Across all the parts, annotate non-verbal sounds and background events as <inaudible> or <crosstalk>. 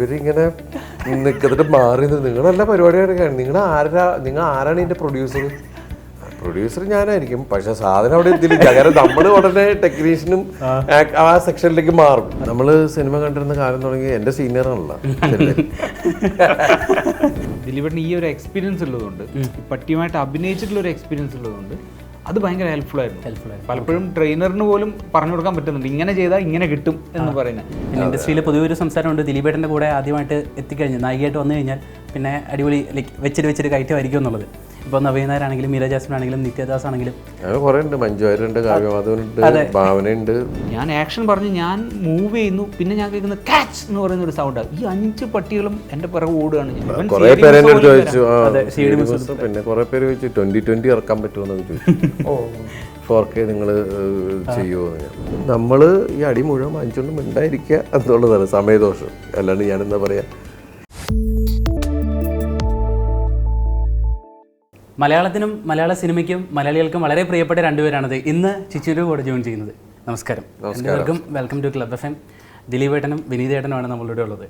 ഇവരിങ്ങനെ നിൽക്കുന്നിട്ട് മാറി നിന്ന് നിങ്ങളെല്ലാ പരിപാടിയാണ്? കാണുന്നത് നിങ്ങൾ ആരാ? നിങ്ങൾ ആരാണ് ഇതിന്റെ പ്രൊഡ്യൂസർ പ്രൊഡ്യൂസർ ഞാനായിരിക്കും. പക്ഷെ സാധനം അവിടെ എത്തിയില്ല കാരണം നമ്മൾ ഉടനെ ടെക്നീഷ്യനും ആ. സെക്ഷനിലേക്ക് മാറും. നമ്മൾ സിനിമ കണ്ടിരുന്ന കാലം തുടങ്ങി എന്റെ സീനിയറാണല്ലോ ദിലീപേട്ടന് ഈ ഒരു എക്സ്പീരിയൻസ് ഉള്ളതുകൊണ്ട് പട്ടിയുമായിട്ട് അഭിനയിച്ചിട്ടുള്ള ഒരു എക്സ്പീരിയൻസ് ഉള്ളതുകൊണ്ട് അത് ഭയങ്കര ഹെൽപ്ഫുൾ ആയിരുന്നു. Helpful പലപ്പോഴും ട്രെയിനറിന് പോലും പറഞ്ഞു കൊടുക്കാൻ പറ്റുന്നുണ്ട്. ഇങ്ങനെ ചെയ്താൽ ഇങ്ങനെ കിട്ടും എന്ന് പറയുന്നത്. പിന്നെ ഇൻഡസ്ട്രിയിൽ പൊതുവെ ഒരു സംസാരമുണ്ട് ദിലീപേട്ടന്റെ കൂടെ ആദ്യമായിട്ട് എത്തിക്കഴിഞ്ഞ്. നായികയായിട്ട് വന്നു കഴിഞ്ഞാൽ പിന്നെ അടിപൊളി ലൈക്ക് വെച്ചിട്ട് വെച്ചിട്ട് കയറ്റമായിരിക്കും എന്നുള്ളത്. ഇപ്പോൾ നവീനാരാണെങ്കിലും മീര ജാസ്മിൻ ആണെങ്കിലും നിത്യദാസ് ആണെങ്കിലും കുറെ ഉണ്ട് മഞ്ജുവാരുണ്ട് കാവ്യമാധവനുണ്ട് ഭാവനയുണ്ട്. ഞാൻ ആക്ഷൻ പറഞ്ഞ് ഞാൻ മൂവ് ചെയ്യുന്നു. പിന്നെ ഞാൻ കേൾക്കുന്ന കാച്ച് എന്ന് പറയുന്ന ഒരു സൗണ്ട് ഈ അഞ്ച് പട്ടികളും എന്റെ പിറകെ ഓടുകയാണ്. കുറേ പേര് അടുത്ത് ചോദിച്ചു. പിന്നെ കുറേ പേര് ചോദിച്ചു ട്വന്റി ട്വന്റി ഇറക്കാൻ പറ്റുമോ ചോദിച്ചു. ഫോർ കെ നിങ്ങൾ ചെയ്യുമോ നമ്മൾ ഈ അടി മുഴുവൻ വാങ്ങിച്ചുകൊണ്ട് മിണ്ടായിരിക്കുക എന്നുള്ളതാണ് സമയദോഷം. അല്ലാണ്ട് ഞാൻ എന്താ പറയാ മലയാളത്തിനും മലയാള സിനിമയ്ക്കും മലയാളികൾക്കും വളരെ പ്രിയപ്പെട്ട രണ്ടുപേരാണത്. ഇന്ന് ചിച്ചുരു കൂടെ ജോയിൻ ചെയ്യുന്നത്. നമസ്കാരം. എല്ലാവർക്കും welcome to club F M ദിലീപേട്ടനും വിനീതേട്ടനുമാണ് നമ്മളുടെ ഉള്ളത്.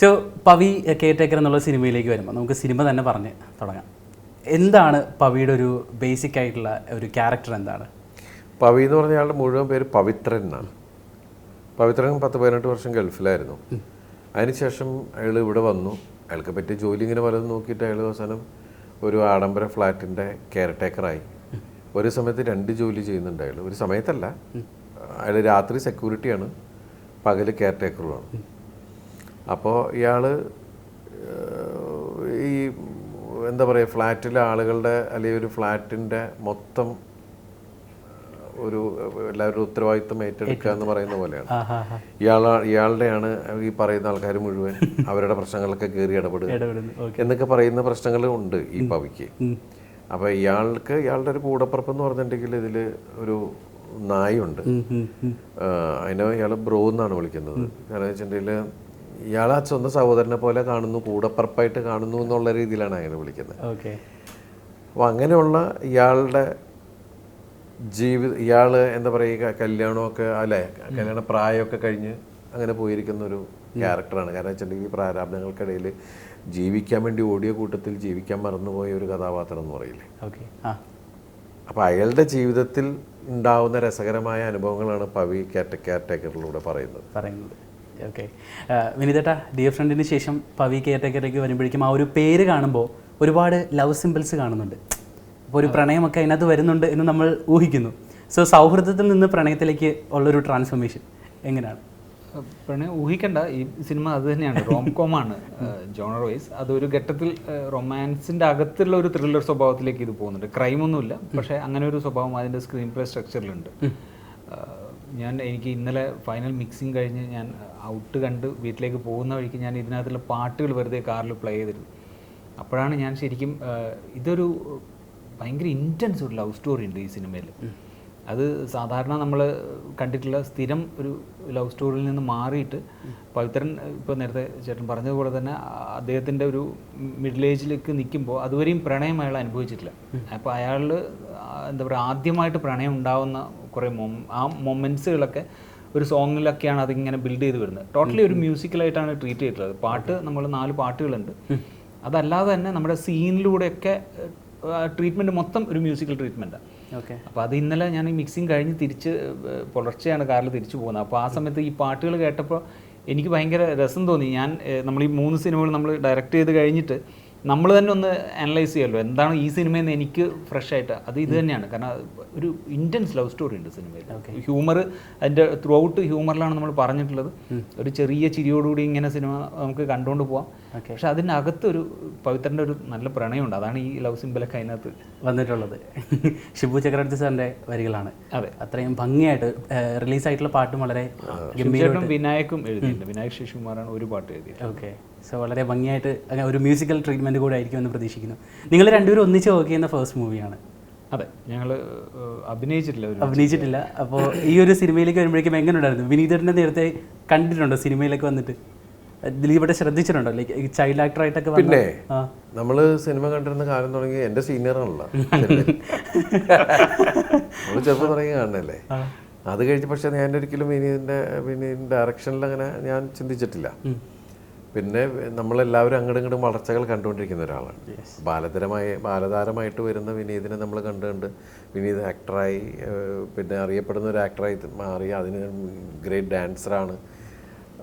സോ പവി കേറ്റേക്കർ എന്നുള്ള സിനിമയിലേക്ക് വരുമ്പോൾ നമുക്ക് സിനിമ തന്നെ പറഞ്ഞ് തുടങ്ങാം. എന്താണ് പവിയുടെ ഒരു ബേസിക് ആയിട്ടുള്ള ഒരു ക്യാരക്ടർ എന്താണ്? പവി എന്ന് പറഞ്ഞ ആളുടെ മുഴുവൻ പേര് പവിത്രൻ എന്നാണ്. പവിത്രൻ പത്ത് പതിനെട്ട് വർഷം ഗൾഫിലായിരുന്നു. അതിനുശേഷം അയാൾ ഇവിടെ വന്നു. അയാൾക്ക് പറ്റിയ ജോലി ഇങ്ങനെ പലതും നോക്കിയിട്ട് അയാൾ അവസാനം ഒരു ആഡംബര ഫ്ലാറ്റിന്റെ കെയർടേക്കറായി ഒരു സമയത്ത് രണ്ട് ജോലി ചെയ്യുന്നുണ്ടായുള്ളു ഒരു സമയത്തല്ല. അയാൾ രാത്രി സെക്യൂരിറ്റിയാണ് പകൽ കെയർ ടേക്കറുമാണ് അപ്പോൾ ഇയാൾ ഈ എന്താ പറയുക ഫ്ലാറ്റിലെ ആളുകളുടെ അല്ലെങ്കിൽ ഒരു ഫ്ലാറ്റിന്റെ മൊത്തം ഒരു എല്ലാവരും ഉത്തരവാദിത്വം ഏറ്റെടുക്കുക എന്ന് പറയുന്ന പോലെയാണ്. ഇയാൾ ഇയാളുടെയാണ് ഈ പറയുന്ന ആൾക്കാർ മുഴുവൻ <laughs> അവരുടെ പ്രശ്നങ്ങളൊക്കെ കയറി ഇടപെടുക. എന്നൊക്കെ പറയുന്ന പ്രശ്നങ്ങൾ ഉണ്ട് ഈ പവിക്ക്. അപ്പോൾ ഇയാൾക്ക് ഇയാളുടെ ഒരു കൂടപ്പുറപ്പ് എന്ന് പറഞ്ഞിട്ടുണ്ടെങ്കിൽ ഇതിൽ ഒരു നായുണ്ട്. അതിനെ ഇയാൾ ബ്രോ എന്നാണ് വിളിക്കുന്നത്. കാരണം വെച്ചിട്ടുണ്ടെങ്കിൽ ഇയാൾ ആ സ്വന്തം സഹോദരനെ പോലെ കാണുന്നു കൂടപ്പുറപ്പായിട്ട് കാണുന്നു എന്നുള്ള രീതിയിലാണ് അയാൾ വിളിക്കുന്നത്. അപ്പൊ അപ്പോൾ അങ്ങനെയുള്ള ഇയാളുടെ ജീവിത ഇയാൾ എന്താ പറയുക കല്യാണമൊക്കെ അല്ലെ? കല്യാണ പ്രായമൊക്കെ കഴിഞ്ഞ് അങ്ങനെ പോയിരിക്കുന്ന ഒരു ക്യാരക്ടറാണ്. കാരണം വെച്ചിട്ടുണ്ടെങ്കിൽ ഈ പ്രാരാബ്ദങ്ങൾക്കിടയിൽ ജീവിക്കാൻ വേണ്ടി ഓടിയ കൂട്ടത്തിൽ ജീവിക്കാൻ മറന്നുപോയ ഒരു കഥാപാത്രം എന്ന് പറയില്ലേ? ഓക്കെ അപ്പോൾ അയാളുടെ ജീവിതത്തിൽ ഉണ്ടാവുന്ന രസകരമായ അനുഭവങ്ങളാണ് പവി കാറ്റ കാറ്റേക്കറിലൂടെ പറയുന്നത്. പറയുന്നത്. ഓക്കെ വിനിതേട്ട ഡിയർ ഫ്രണ്ടിന് ശേഷം പവി കെയർ ടേക്കറിലേക്ക് വരുമ്പോഴേക്കും ആ ഒരു പേര് കാണുമ്പോൾ ഒരുപാട് ലവ് സിമ്പിൾസ് കാണുന്നുണ്ട്. അപ്പോൾ ഒരു പ്രണയമൊക്കെ അതിനകത്ത് വരുന്നുണ്ട് എന്ന് നമ്മൾ ഊഹിക്കുന്നു. സോ സൗഹൃദത്തിൽ നിന്ന് പ്രണയത്തിലേക്ക് ഉള്ളൊരു ട്രാൻസ്ഫോർമേഷൻ എങ്ങനെയാണ്? പ്രണയം ഊഹിക്കേണ്ട. ഈ സിനിമ അത് തന്നെയാണ്. റോം കോമാണ് ആണ് ജോണർ വൈസ് അതൊരു ഘട്ടത്തിൽ റൊമാൻസിന്റെ അകത്തുള്ള ഒരു ത്രില്ലർ സ്വഭാവത്തിലേക്ക് ഇത് പോകുന്നുണ്ട്. ക്രൈമൊന്നുമില്ല പക്ഷേ അങ്ങനെ ഒരു സ്വഭാവം അതിന്റെ സ്ക്രീൻ പ്ലേ സ്ട്രക്ചറിലുണ്ട് ഞാൻ എനിക്ക് ഇന്നലെ ഫൈനൽ മിക്സിങ് കഴിഞ്ഞ് ഞാൻ ഔട്ട് കണ്ട് വീട്ടിലേക്ക് പോകുന്ന വഴിക്ക് ഞാൻ ഇതിനകത്തുള്ള പാട്ടുകൾ വെറുതെ കാറിൽ പ്ലേ ചെയ്തിരുന്നു. അപ്പോഴാണ് ഞാൻ ശരിക്കും ഇതൊരു ഭയങ്കര ഇന്റൻസ് ഒരു ലവ് സ്റ്റോറി ഉണ്ട് ഈ സിനിമയിൽ അത് സാധാരണ നമ്മൾ കണ്ടിട്ടുള്ള സ്ഥിരം ഒരു ലവ് സ്റ്റോറിയിൽ നിന്ന് മാറിയിട്ട് പവിത്രൻ ഇപ്പോൾ നേരത്തെ ചേട്ടൻ പറഞ്ഞതുപോലെ തന്നെ അദ്ദേഹത്തിന്റെ ഒരു മിഡിൽ ഏജിലേക്ക് നിൽക്കുമ്പോൾ അതുവരെയും പ്രണയം അയാൾ അനുഭവിച്ചിട്ടില്ല. അപ്പോൾ അയാൾ എന്താ പറയുക ആദ്യമായിട്ട് പ്രണയം ഉണ്ടാവുന്ന കുറേ മൊം ആ മൊമെൻസുകളൊക്കെ ഒരു സോങ്ങിലൊക്കെയാണ് അതിങ്ങനെ ബിൽഡ് ചെയ്ത് വരുന്നത്. ടോട്ടലി ഒരു മ്യൂസിക്കലായിട്ടാണ് ട്രീറ്റ് ചെയ്തിട്ടുള്ളത്. പാട്ട് നമ്മൾ നാല് പാട്ടുകളുണ്ട്. അതല്ലാതെ തന്നെ നമ്മുടെ സീനിലൂടെയൊക്കെ ട്രീറ്റ്മെന്റ് മൊത്തം ഒരു മ്യൂസിക്കൽ ട്രീറ്റ്മെന്റാണ് ഓക്കെ അപ്പോൾ അത് ഇന്നലെ ഞാൻ ഈ മിക്സിങ് കഴിഞ്ഞ് തിരിച്ച് പുലർച്ചെയാണ് കാറിൽ തിരിച്ചു പോകുന്നത്. അപ്പോൾ ആ സമയത്ത് ഈ പാട്ടുകൾ കേട്ടപ്പോൾ എനിക്ക് ഭയങ്കര രസം തോന്നി. ഞാൻ നമ്മൾ ഈ മൂന്ന് സിനിമകൾ നമ്മൾ ഡയറക്റ്റ് ചെയ്ത് കഴിഞ്ഞിട്ട് നമ്മൾ തന്നെ ഒന്ന് അനലൈസ് ചെയ്യാമല്ലോ. എന്താണ് ഈ സിനിമയിൽ നിന്ന് എനിക്ക് ഫ്രഷ് ആയിട്ട്. അത് ഇത് തന്നെയാണ്. കാരണം ഒരു ഇന്റൻസ് ലവ് സ്റ്റോറി ഉണ്ട് സിനിമയിൽ ഹ്യൂമർ അതിന്റെ ത്രൂ ഔട്ട് ഹ്യൂമറിലാണ് നമ്മൾ പറഞ്ഞിട്ടുള്ളത്. ഒരു ചെറിയ ചിരിയോടുകൂടി ഇങ്ങനെ സിനിമ നമുക്ക് കണ്ടുകൊണ്ട് പോവാം. പക്ഷെ അതിനകത്ത് ഒരു പവിത്രന്റെ ഒരു നല്ല പ്രണയമുണ്ട് അതാണ് ഈ ലവ് സിമ്പിളൊക്കെ അതിനകത്ത് വന്നിട്ടുള്ളത്. ഷിബു ചക്രവർത്തി സാറിന്റെ വരികളാണ്. അതെ. അത്രയും ഭംഗിയായിട്ട് റിലീസായിട്ടുള്ള പാട്ടും വളരെ ഗംഭീരമായിട്ടും വിനായക്കും എഴുതിയിട്ടുണ്ട്. വിനായക് ശിശുകുമാറാണ് ഒരു പാട്ട് എഴുതിയത് ഓക്കെ സോ വളരെ ഭംഗിയായിട്ട് അങ്ങനെ ഒരു മ്യൂസിക്കൽ ട്രീറ്റ്മെന്റ് കൂടെ ആയിരിക്കുമെന്ന് പ്രതീക്ഷിക്കുന്നു. നിങ്ങൾ രണ്ടുപേരും ഒന്നിച്ച് വർക്ക് ചെയ്യുന്ന ഫസ്റ്റ് മൂവിയാണ് അതെ ഞങ്ങൾ അഭിനയിച്ചിട്ടില്ല അഭിനയിച്ചിട്ടില്ല. അപ്പോൾ ഈ ഒരു സിനിമയിലേക്ക് വരുമ്പോഴേക്കും എങ്ങനെ ഉണ്ടായിരുന്നു? വിനീതേട്ടനെ നേരത്തെ കണ്ടിട്ടുണ്ടോ സിനിമയിലേക്ക് വന്നിട്ട്? ദിലീപട്ടെ ശ്രദ്ധിച്ചിട്ടുണ്ടോ? ലൈക്ക് ചൈൽഡ് ആക്ടറായിട്ടൊക്കെ പിന്നെ നമ്മൾ സിനിമ കണ്ടിരുന്ന കാലം തുടങ്ങി എന്റെ സീനിയറാണല്ലോ നമ്മൾ ചെറുപ്പം തുടങ്ങി കാണണല്ലേ അത് കഴിഞ്ഞ് പക്ഷേ ഞാൻ ഒരിക്കലും വിനീതിന്റെ വിനീതിന്റെ ഡയറക്ഷനിൽ അങ്ങനെ ഞാൻ ചിന്തിച്ചിട്ടില്ല. പിന്നെ നമ്മളെല്ലാവരും അങ്ങോട്ടും ഇങ്ങോട്ടും വളർച്ചകൾ കണ്ടുകൊണ്ടിരിക്കുന്ന ഒരാളാണ്. ബാലതരമായി ബാലതാരമായിട്ട് വരുന്ന വിനീതിനെ നമ്മൾ കണ്ടുകൊണ്ട് വിനീത് ആക്ടറായി പിന്നെ അറിയപ്പെടുന്ന ഒരു ആക്ടറായി മാറി. അതിന് ഗ്രേറ്റ് ഡാൻസറാണ്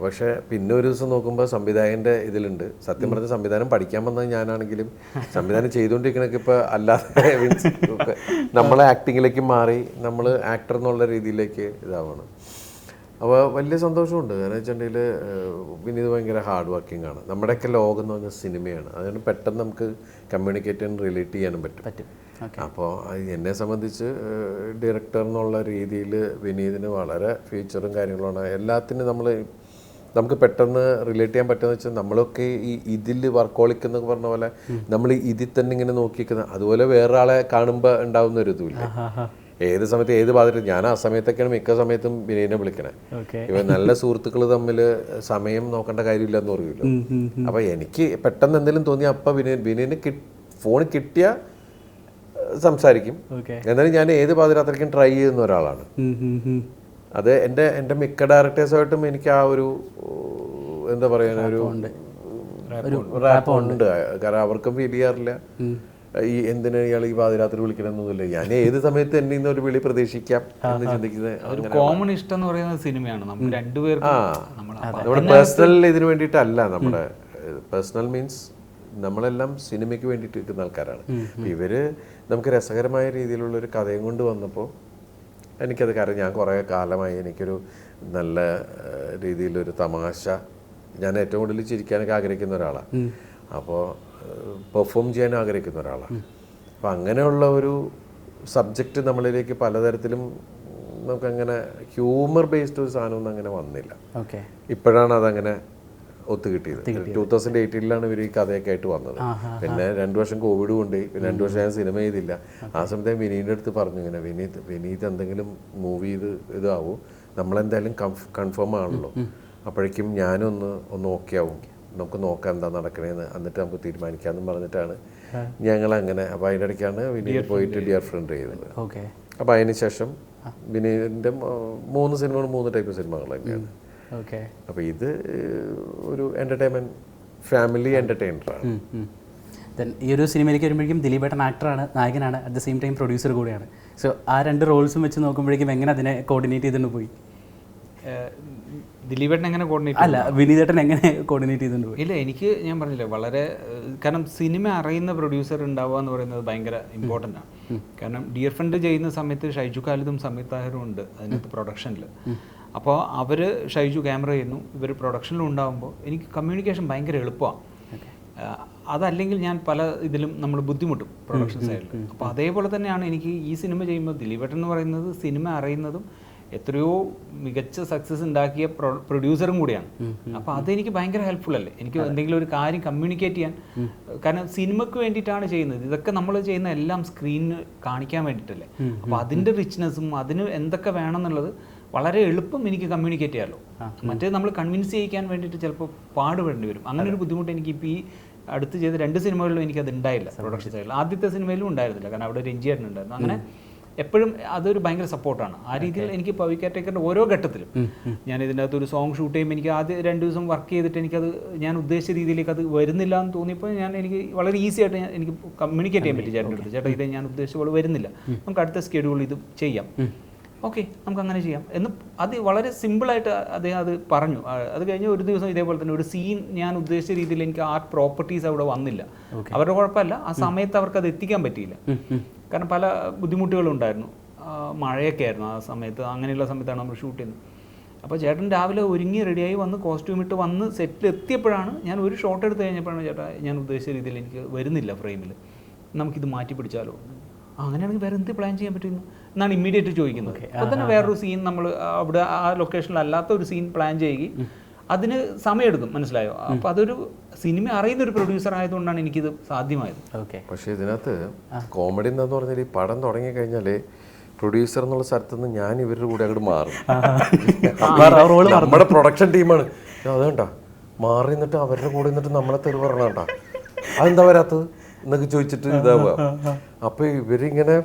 പക്ഷേ പിന്നെ ഒരു ദിവസം നോക്കുമ്പോൾ സംവിധായകന്റെ ഇതിലുണ്ട്. സത്യം പറഞ്ഞ സംവിധാനം പഠിക്കാൻ വന്നത് ഞാനാണെങ്കിലും സംവിധാനം ചെയ്തുകൊണ്ടിരിക്കണൊക്കെ ഇപ്പോൾ അല്ലാതെ മീൻസ് നമ്മളെ ആക്ടിങ്ങിലേക്ക് മാറി നമ്മൾ ആക്ടർ എന്നുള്ള രീതിയിലേക്ക് ഇതാവണം. അപ്പോൾ വലിയ സന്തോഷമുണ്ട്. കാരണം വെച്ചിട്ടുണ്ടെങ്കിൽ വിനീത് ഭയങ്കര ഹാർഡ് വർക്കിംഗ് ആണ്. നമ്മുടെയൊക്കെ ലോകം എന്ന് പറഞ്ഞാൽ സിനിമയാണ്. അതുകൊണ്ട് പെട്ടെന്ന് നമുക്ക് കമ്മ്യൂണിക്കേറ്റ് ചെയ്യാൻ റിലേറ്റ് ചെയ്യാനും പറ്റും. പറ്റും. അപ്പോൾ എന്നെ സംബന്ധിച്ച് ഡയറക്ടർ എന്നുള്ള രീതിയിൽ വിനീതിന് വളരെ ഫീച്ചറും കാര്യങ്ങളുമാണ്. എല്ലാത്തിനും നമ്മൾ നമുക്ക് പെട്ടെന്ന് റിലേറ്റ് ചെയ്യാൻ പറ്റുന്ന വെച്ചാൽ നമ്മളൊക്കെ ഈ ഇതിൽ വർക്കോളിക് എന്നൊക്കെ പറഞ്ഞ പോലെ നമ്മൾ ഇതിൽ തന്നെ ഇങ്ങനെ നോക്കിക്കുന്ന അതുപോലെ വേറൊരാളെ കാണുമ്പോൾ ഉണ്ടാവുന്ന ഒരു ഇതുമില്ല ഏത് സമയത്ത് ഏത് ബാധ്യത ഞാൻ ആ സമയത്തൊക്കെയാണ് മിക്ക സമയത്തും വിനയനെ വിളിക്കണേ. ഇവ നല്ല സുഹൃത്തുക്കൾ തമ്മിൽ സമയം നോക്കേണ്ട കാര്യമില്ല എന്ന് പറയുമല്ലോ. അപ്പൊ എനിക്ക് പെട്ടെന്ന് എന്തെങ്കിലും തോന്നി അപ്പൊ വിനയ വിനയന് ഫോൺ കിട്ടിയ സംസാരിക്കും. എന്നാലും ഞാൻ ഏത് പാതിരാത്രയ്ക്കും ട്രൈ ചെയ്യുന്ന ഒരാളാണ്. അത് എന്റെ എന്റെ മിക്ക ഡയറക്ടേഴ്സുമായിട്ടും എനിക്ക് ആ ഒരു എന്താ പറയുക ഒരു ഒരു റാപ്പ് ഉണ്ട്. കാരണം അവർക്കും ഫീൽ ചെയ്യാറില്ല. ഈ എന്തിനാണ് ഇയാൾ ഈ പാതിരാത്രി വിളിക്കണമെന്നൊന്നുമില്ല ഞാൻ ഏത് സമയത്ത് എന്നെ ഇന്ന് ഒരു വിളി പ്രതീക്ഷിക്കാം എന്ന് ചിന്തിക്കുന്നത് ഒരു കോമൺ ഇഷ്ടം എന്ന് പറയുന്നത് സിനിമയാണ്. രണ്ടുപേർക്കും നമ്മൾ നമ്മുടെ പേഴ്സണൽ ഇതിന് വേണ്ടിയിട്ടല്ല നമ്മുടെ പേഴ്സണൽ മീൻസ് നമ്മളെല്ലാം സിനിമയ്ക്ക് വേണ്ടിയിട്ട് നിൽക്കുന്ന ആൾക്കാരാണ്. ഇവർ നമുക്ക് രസകരമായ രീതിയിലുള്ള ഒരു കഥയും കൊണ്ട് വന്നപ്പോൾ എനിക്കത് കാരണം ഞാൻ കുറേ കാലമായി എനിക്കൊരു നല്ല രീതിയിലൊരു തമാശ ഞാൻ ഏറ്റവും കൂടുതൽ ചിരിക്കാനൊക്കെ ആഗ്രഹിക്കുന്ന ഒരാളാണ് അപ്പോൾ പെർഫോം ചെയ്യാൻ ആഗ്രഹിക്കുന്ന ഒരാളാണ്. അപ്പം അങ്ങനെയുള്ള ഒരു സബ്ജക്റ്റ് നമ്മളിലേക്ക് പലതരത്തിലും നമുക്കങ്ങനെ ഹ്യൂമർ ബേസ്ഡ് ഒരു സാധനമൊന്നും അങ്ങനെ വന്നില്ല. ഓക്കെ. ഇപ്പോഴാണ് അതങ്ങനെ ഒത്തുകിട്ടിയത്. ടൂ തൗസൻഡ് എയ്റ്റീനിലാണ് ഇവർ ഈ കഥയൊക്കെ ആയിട്ട് വന്നത്. പിന്നെ രണ്ടു വർഷം കോവിഡ് കൊണ്ട് പിന്നെ രണ്ടു വർഷം ഞാൻ സിനിമ ചെയ്തില്ല. ആ സമയത്ത് വിനീതിന്റെ അടുത്ത് പറഞ്ഞു ഇങ്ങനെ വിനീത് വിനീത് എന്തെങ്കിലും മൂവി ഇത് ഇതാവും. നമ്മളെന്തായാലും കൺഫേം ആണല്ലോ. അപ്പോഴേക്കും ഞാനൊന്ന് ഒന്ന് ഓക്കെ ആവും. നമുക്ക് നോക്കാം എന്താ നടക്കണേന്ന് എന്നിട്ട് നമുക്ക് തീരുമാനിക്കാമെന്ന് പറഞ്ഞിട്ടാണ് ഞങ്ങൾ അങ്ങനെ അപ്പോൾ അതിന്റെ ഇടയ്ക്കാണ് വിനീത് പോയിട്ട് ഡിയർ ഫ്രണ്ട് ചെയ്തത്. ഓക്കെ. അപ്പോൾ അതിന് ശേഷം വിനീതിന്റെ മൂന്ന് സിനിമകൾ മൂന്ന് ടൈപ്പ് സിനിമകൾ തന്നെയാണ്. ഓക്കെ. അപ്പോൾ ഇത് ഒരു എന്റർടൈൻമെന്റ് ഫാമിലി എന്റർടൈനറാണ് ദെൻ ഈ ഒരു സിനിമയിലേക്ക് വരുമ്പോഴേക്കും ദിലീപ് ദിലീപേട്ടൻ ആക്ടറാണ് നായകനാണ് at the same time producer കൂടെയാണ്. സോ ആ രണ്ട് റോൾസും വെച്ച് നോക്കുമ്പോഴേക്കും എങ്ങനെ അതിനെ കോർഡിനേറ്റ് ചെയ്തുകൊണ്ട് പോയി? ദിലീപേട്ടൻ എങ്ങനെ കോർഡിനേറ്റ് അല്ല വിനീതേട്ടൻ എങ്ങനെ കോർഡിനേറ്റ് ചെയ്തിട്ടുണ്ട് ഇല്ല എനിക്ക് ഞാൻ പറഞ്ഞില്ല വളരെ കാരണം സിനിമ അറിയുന്ന പ്രൊഡ്യൂസർ ഉണ്ടാവുക എന്ന് പറയുന്നത് ഭയങ്കര ഇമ്പോർട്ടന്റ് ആണ്. കാരണം ഡിയർ ഫ്രണ്ട് ചെയ്യുന്ന സമയത്ത് ഷൈജു ഖാലിദും താഹിറും ഉണ്ട് അതിനകത്ത് പ്രൊഡക്ഷനിൽ അപ്പോൾ അവർ ഷൈജു ക്യാമറ ചെയ്യുന്നു ഇവർ പ്രൊഡക്ഷനിലും ഉണ്ടാകുമ്പോൾ എനിക്ക് കമ്മ്യൂണിക്കേഷൻ ഭയങ്കര എളുപ്പമാണ് അതല്ലെങ്കിൽ ഞാൻ പല ഇതിലും നമ്മൾ ബുദ്ധിമുട്ടും പ്രൊഡക്ഷൻ സൈഡിൽ അപ്പോൾ അതേപോലെ തന്നെയാണ് എനിക്ക് ഈ സിനിമ ചെയ്യുമ്പോൾ ദിലീപേട്ടൻ എന്ന് പറയുന്നത് സിനിമ അറിയുന്നതും എത്രയോ മികച്ച സക്സസ് ഉണ്ടാക്കിയ പ്രൊഡ്യൂസറും കൂടിയാണ്. അപ്പോൾ അതെനിക്ക് ഭയങ്കര ഹെൽപ്ഫുൾ അല്ലേ? എനിക്ക് എന്തെങ്കിലും ഒരു കാര്യം കമ്മ്യൂണിക്കേറ്റ് ചെയ്യാൻ. കാരണം സിനിമയ്ക്ക് വേണ്ടിയിട്ടാണ് ചെയ്യുന്നത്. ഇതൊക്കെ നമ്മൾ ചെയ്യുന്ന എല്ലാം സ്ക്രീനിന് കാണിക്കാൻ വേണ്ടിയിട്ടല്ലേ? അപ്പോൾ അതിന്റെ റിച്ച്നെസ്സും അതിന് എന്തൊക്കെ വേണം എന്നുള്ളത് വളരെ എളുപ്പം എനിക്ക് കമ്മ്യൂണിക്കേറ്റ് ചെയ്യാമല്ലോ മറ്റേ നമ്മൾ കൺവിൻസ് ചെയ്യിക്കാൻ വേണ്ടിയിട്ട് ചിലപ്പോൾ പാടുപെടേണ്ടി വരും. അങ്ങനെ ഒരു ബുദ്ധിമുട്ട് എനിക്ക് ഇപ്പോൾ ഈ അടുത്ത് ചെയ്ത രണ്ട് സിനിമകളിലും എനിക്കത് ഉണ്ടായില്ല. പ്രൊഡക്ഷൻ സൈഡിൽ ആദ്യത്തെ സിനിമയിലും ഉണ്ടായിരുന്നില്ല. കാരണം അവിടെ രഞ്ജിയേട്ടൻ ഉണ്ടായിരുന്നു. അങ്ങനെ എപ്പോഴും അതൊരു ഭയങ്കര സപ്പോർട്ടാണ്. ആ രീതിയിൽ എനിക്ക് പവി കാറ്റേക്കറിന്റെ ഓരോ ഘട്ടത്തിലും ഞാൻ ഇതിനകത്ത് ഒരു സോങ് ഷൂട്ട് ചെയ്യുമ്പോൾ എനിക്ക് ആദ്യം രണ്ട് ദിവസം വർക്ക് ചെയ്തിട്ട് എനിക്കത് ഞാൻ ഉദ്ദേശിച്ച രീതിയിലേക്ക് അത് വരുന്നില്ല എന്ന് തോന്നിയപ്പോൾ ഞാൻ എനിക്ക് വളരെ ഈസി ആയിട്ട് ഞാൻ എനിക്ക് കമ്മ്യൂണിക്കേറ്റ് ചെയ്യാൻ പറ്റി ചേട്ടന്റെ അടുത്ത്. ചേട്ടാ ഇത് ഞാൻ ഉദ്ദേശിച്ച പോലെ വരുന്നില്ല. നമുക്ക് അടുത്ത സ്കെഡ്യൂൾ ഇത് ചെയ്യാം. ഓക്കെ നമുക്ക് അങ്ങനെ ചെയ്യാം. എന്ന് അത് വളരെ സിമ്പിളായിട്ട് അദ്ദേഹം അത് പറഞ്ഞു. അത് കഴിഞ്ഞ് ഒരു ദിവസം ഇതേപോലെ തന്നെ ഒരു സീൻ ഞാൻ ഉദ്ദേശിച്ച രീതിയിൽ എനിക്ക് ആർട്ട് പ്രോപ്പർട്ടീസ് അവിടെ വന്നില്ല. അവരുടെ കുഴപ്പമല്ല. ആ സമയത്ത് അവർക്ക് അത് എത്തിക്കാൻ പറ്റിയില്ല. കാരണം പല ബുദ്ധിമുട്ടുകളും ഉണ്ടായിരുന്നു. ആ, മഴയൊക്കെ ആയിരുന്നു ആ സമയത്ത്. അങ്ങനെയുള്ള സമയത്താണ് നമ്മൾ ഷൂട്ട് ചെയ്യുന്നത്. അപ്പോൾ ചേട്ടൻ രാവിലെ ഒരുങ്ങി റെഡിയായി വന്ന് കോസ്റ്റ്യൂം ഇട്ട് വന്ന് സെറ്റിൽ എത്തിയപ്പോഴാണ് ഞാൻ ഒരു ഷോട്ട് എടുത്ത് കഴിഞ്ഞപ്പോഴാണ് ചേട്ടാ ഞാൻ ഉദ്ദേശിച്ച രീതിയിൽ എനിക്ക് വരുന്നില്ല ഫ്രെയിമിൽ നമുക്കിത് മാറ്റി പിടിച്ചാലോ? അങ്ങനെയാണെങ്കിൽ വേറെ എന്ത് പ്ലാൻ ചെയ്യാൻ പറ്റുന്നു എന്നാണ് ഇമ്മീഡിയറ്റ് ചോദിക്കുന്നത്. അപ്പോൾ തന്നെ വേറൊരു സീൻ നമ്മൾ അവിടെ ആ ലൊക്കേഷനിൽ അല്ലാത്ത ഒരു സീൻ പ്ലാൻ ചെയ്യുകയും അതിന് സമയമെടുക്കും മനസ്സിലായോ? അപ്പോൾ അതൊരു സിനിമ അറിയുന്ന ഒരു പ്രൊഡ്യൂസർ ആയതുകൊണ്ടാണ് എനിക്കിത് സാധ്യമായത്. ഓക്കെ. പക്ഷേ ഇതിനകത്ത് കോമഡി എന്താന്ന് പറഞ്ഞാൽ ഈ പടം തുടങ്ങി കഴിഞ്ഞാൽ പ്രൊഡ്യൂസർ എന്നുള്ള സ്ഥലത്ത് നിന്ന് ഞാൻ ഇവരുടെ കൂടെ അങ്ങോട്ട് മാറും. <laughs> നമ്മുടെ പ്രൊഡക്ഷൻ ടീമാണ് അതുകൊണ്ടാ മാറി നിന്നിട്ട് അവരുടെ കൂടെ നിന്നിട്ട് നമ്മളെ തെറി പറഞ്ഞാട്ടാ അതെന്താ വരാത്തത്? എന്നൊക്കെ ചോദിച്ചിട്ട് ഇതാവുക. അപ്പൊ ഇവരിങ്ങനെ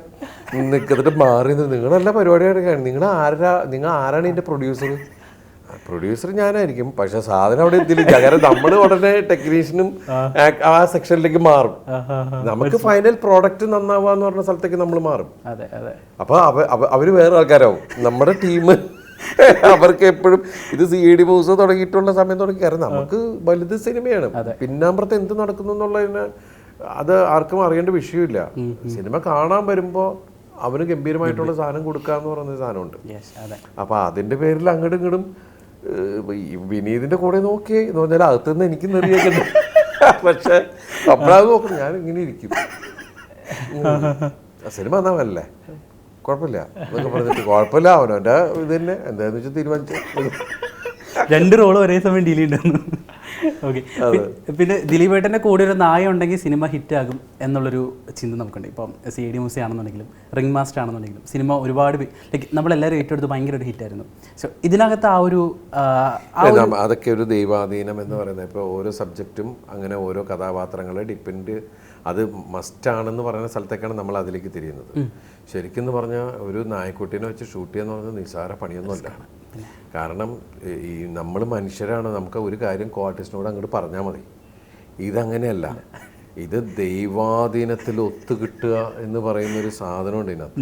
നിൽക്കുന്നിട്ട് മാറി നിന്ന് പരിപാടി പരിപാടിയാണ് നിങ്ങൾ ആരാ നിങ്ങൾ ആരാണ് ഇതിന്റെ പ്രൊഡ്യൂസർ പ്രൊഡ്യൂസർ ഞാനായിരിക്കും. പക്ഷെ സാധനം അവിടെ എത്തിയില്ല കാരണം നമ്മൾ ഉടനെ ടെക്നീഷ്യനും ആ. സെക്ഷനിലേക്ക് മാറും. നമുക്ക് ഫൈനൽ പ്രോഡക്റ്റ് നന്നാവുക എന്ന് പറഞ്ഞ സ്ഥലത്തേക്ക് നമ്മൾ മാറും. അപ്പൊ അവ- അവ- അവർ വേറെ ആൾക്കാരാവും. നമ്മുടെ ടീം അവർക്ക് എപ്പോഴും ഇത് സി ഡി മൂസ് തുടങ്ങിയിട്ടുള്ള സമയം തുടങ്ങി. കാരണം നമുക്ക് വലുത് സിനിമയാണ്. പിന്നാമ്പുറത്ത് എന്ത് നടക്കുന്നു എന്നുള്ളതിന് അത് ആർക്കും അറിയേണ്ട വിഷയമില്ല. സിനിമ കാണാൻ വരുമ്പോ അവന് ഗംഭീരമായിട്ടുള്ള സാധനം കൊടുക്കുക എന്ന് പറയുന്ന സാധനമുണ്ട്. അപ്പൊ അതിന്റെ പേരിൽ അങ്ങോട്ടും ഇങ്ങോട്ടും വിനീതിന്റെ കൂടെ നോക്കിയേ എന്ന് പറഞ്ഞാൽ അകത്തുനിന്ന് എനിക്ക് നിറിയേക്കുന്നു പക്ഷെ അപ്പോഴത് നോക്കണം ഞാൻ ഇങ്ങനെ ഇരിക്കും സിനിമ എന്നാവല്ലേ കുഴപ്പമില്ല. എന്നൊക്കെ പറഞ്ഞിട്ട് കുഴപ്പമില്ല. അവനവന്റെ ഇത് തന്നെ. എന്താന്ന് വെച്ചാൽ തീരുമാനിച്ചു. രണ്ട് റോൾ ഒരേ സമയം ഡീൽ ഓക്കെ പിന്നെ ദിലീപ് ഏട്ടന്റെ കൂടെ ഒരു നായ ഉണ്ടെങ്കിൽ സിനിമ ഹിറ്റ് ആകും എന്നുള്ളൊരു ചിന്ത നമുക്കുണ്ട്. ഇപ്പം സി ഡി മൂസി ആണെന്നുണ്ടെങ്കിലും റിംഗ് മാസ്റ്റർ ആണെന്നുണ്ടെങ്കിലും സിനിമ ഒരുപാട് ലൈക്ക് നമ്മളെല്ലാവരും ഏറ്റെടുത്ത് ഭയങ്കര ഒരു ഹിറ്റായിരുന്നു. സോ ഇതിനകത്ത് ആ ഒരു അതൊക്കെ ഒരു ദൈവാധീനം എന്ന് പറയുന്നത്. ഇപ്പോൾ ഓരോ സബ്ജക്റ്റും അങ്ങനെ ഓരോ കഥാപാത്രങ്ങളെ ഡിപ്പെൻഡ് അത് മസ്റ്റാണെന്ന് പറയുന്ന സ്ഥലത്തേക്കാണ് നമ്മൾ അതിലേക്ക് തിരിയുന്നത്. ശരിക്കും എന്ന് പറഞ്ഞാൽ ഒരു നായ്ക്കുട്ടീനെ വെച്ച് ഷൂട്ട് ചെയ്യാന്ന് പറഞ്ഞാൽ നിസ്സാര പണിയൊന്നുമല്ല. കാരണം ഈ- നമ്മൾ മനുഷ്യരാണ് നമുക്ക് ഒരു കാര്യം കോ ആർട്ടിസ്റ്റിനോട് അങ്ങോട്ട് പറഞ്ഞാൽ മതി. ഇതങ്ങനെയല്ല. ഇത് ദൈവാധീനത്തിൽ ഒത്തുകിട്ടുക എന്ന് പറയുന്ന ഒരു സാധനമുണ്ട് ഇതിനകത്ത്.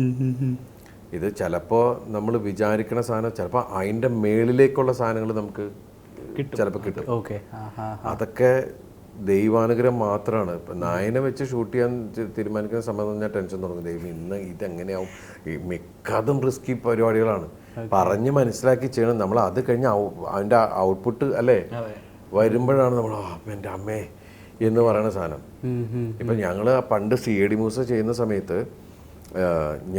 ഇത് ചിലപ്പോൾ നമ്മൾ വിചാരിക്കുന്ന സാധനം ചിലപ്പോൾ അതിന്റെ മേളിലേക്കുള്ള സാധനങ്ങൾ നമുക്ക് ചിലപ്പോൾ കിട്ടും. അതൊക്കെ ദൈവാനുഗ്രഹം മാത്രമാണ് ഇപ്പം നായനെ വെച്ച് ഷൂട്ട് ചെയ്യാൻ തീരുമാനിക്കുന്ന സമയത്ത് ഞാൻ ടെൻഷൻ തുടങ്ങും. ദൈവം ഇന്ന് ഇതെങ്ങനെയാവും? ഈ മിക്കതും റിസ്കി പരിപാടികളാണ്. പറഞ്ഞ് മനസ്സിലാക്കി ചെയ്യണം. നമ്മൾ അത് കഴിഞ്ഞ് അതിന്റെ ഔട്ട്പുട്ട് അല്ലേ? വരുമ്പോഴാണ് നമ്മൾ എന്റെ അമ്മേ എന്ന് പറയുന്ന സാധനം. ഇപ്പം ഞങ്ങൾ പണ്ട് സി എ ഡി മൂസ ചെയ്യുന്ന സമയത്ത്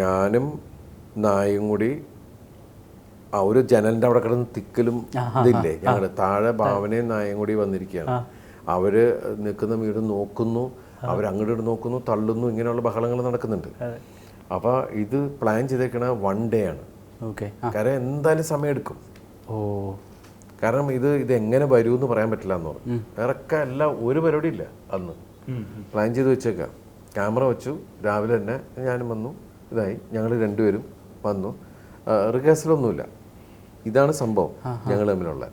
ഞാനും നായും കൂടി ആ ഒരു ജനലിന്റെ അവിടെ കിടന്ന് തിക്കലും ഇതില്ലേ? ഞങ്ങൾ താഴെ ഭാവനയും നായും കൂടി വന്നിരിക്കുകയാണ്. അവർ നിൽക്കുന്ന വീട് നോക്കുന്നു അവരങ്ങോട്ട് നോക്കുന്നു തള്ളുന്നു ഇങ്ങനെയുള്ള ബഹളങ്ങൾ നടക്കുന്നുണ്ട്. അപ്പൊ ഇത് പ്ലാൻ ചെയ്തേക്കണ വൺ ഡേ ആണ്. ഓക്കെ കാരണം എന്തായാലും സമയമെടുക്കും. ഓ. കാരണം ഇത് ഇത് എങ്ങനെ വരൂ എന്ന് പറയാൻ പറ്റില്ല എന്ന് പറഞ്ഞു. വേറൊക്കെ എല്ലാം ഒരു പരിപാടി ഇല്ല അന്ന്. പ്ലാൻ ചെയ്ത് വെച്ചേക്കാം. ക്യാമറ വെച്ചു രാവിലെ തന്നെ ഞാനും വന്നു ഇതായി. ഞങ്ങൾ രണ്ടുപേരും വന്നു. റിഹേഴ്സലൊന്നുമില്ല. ഇതാണ് സംഭവം ഞങ്ങൾ തമ്മിലുള്ള.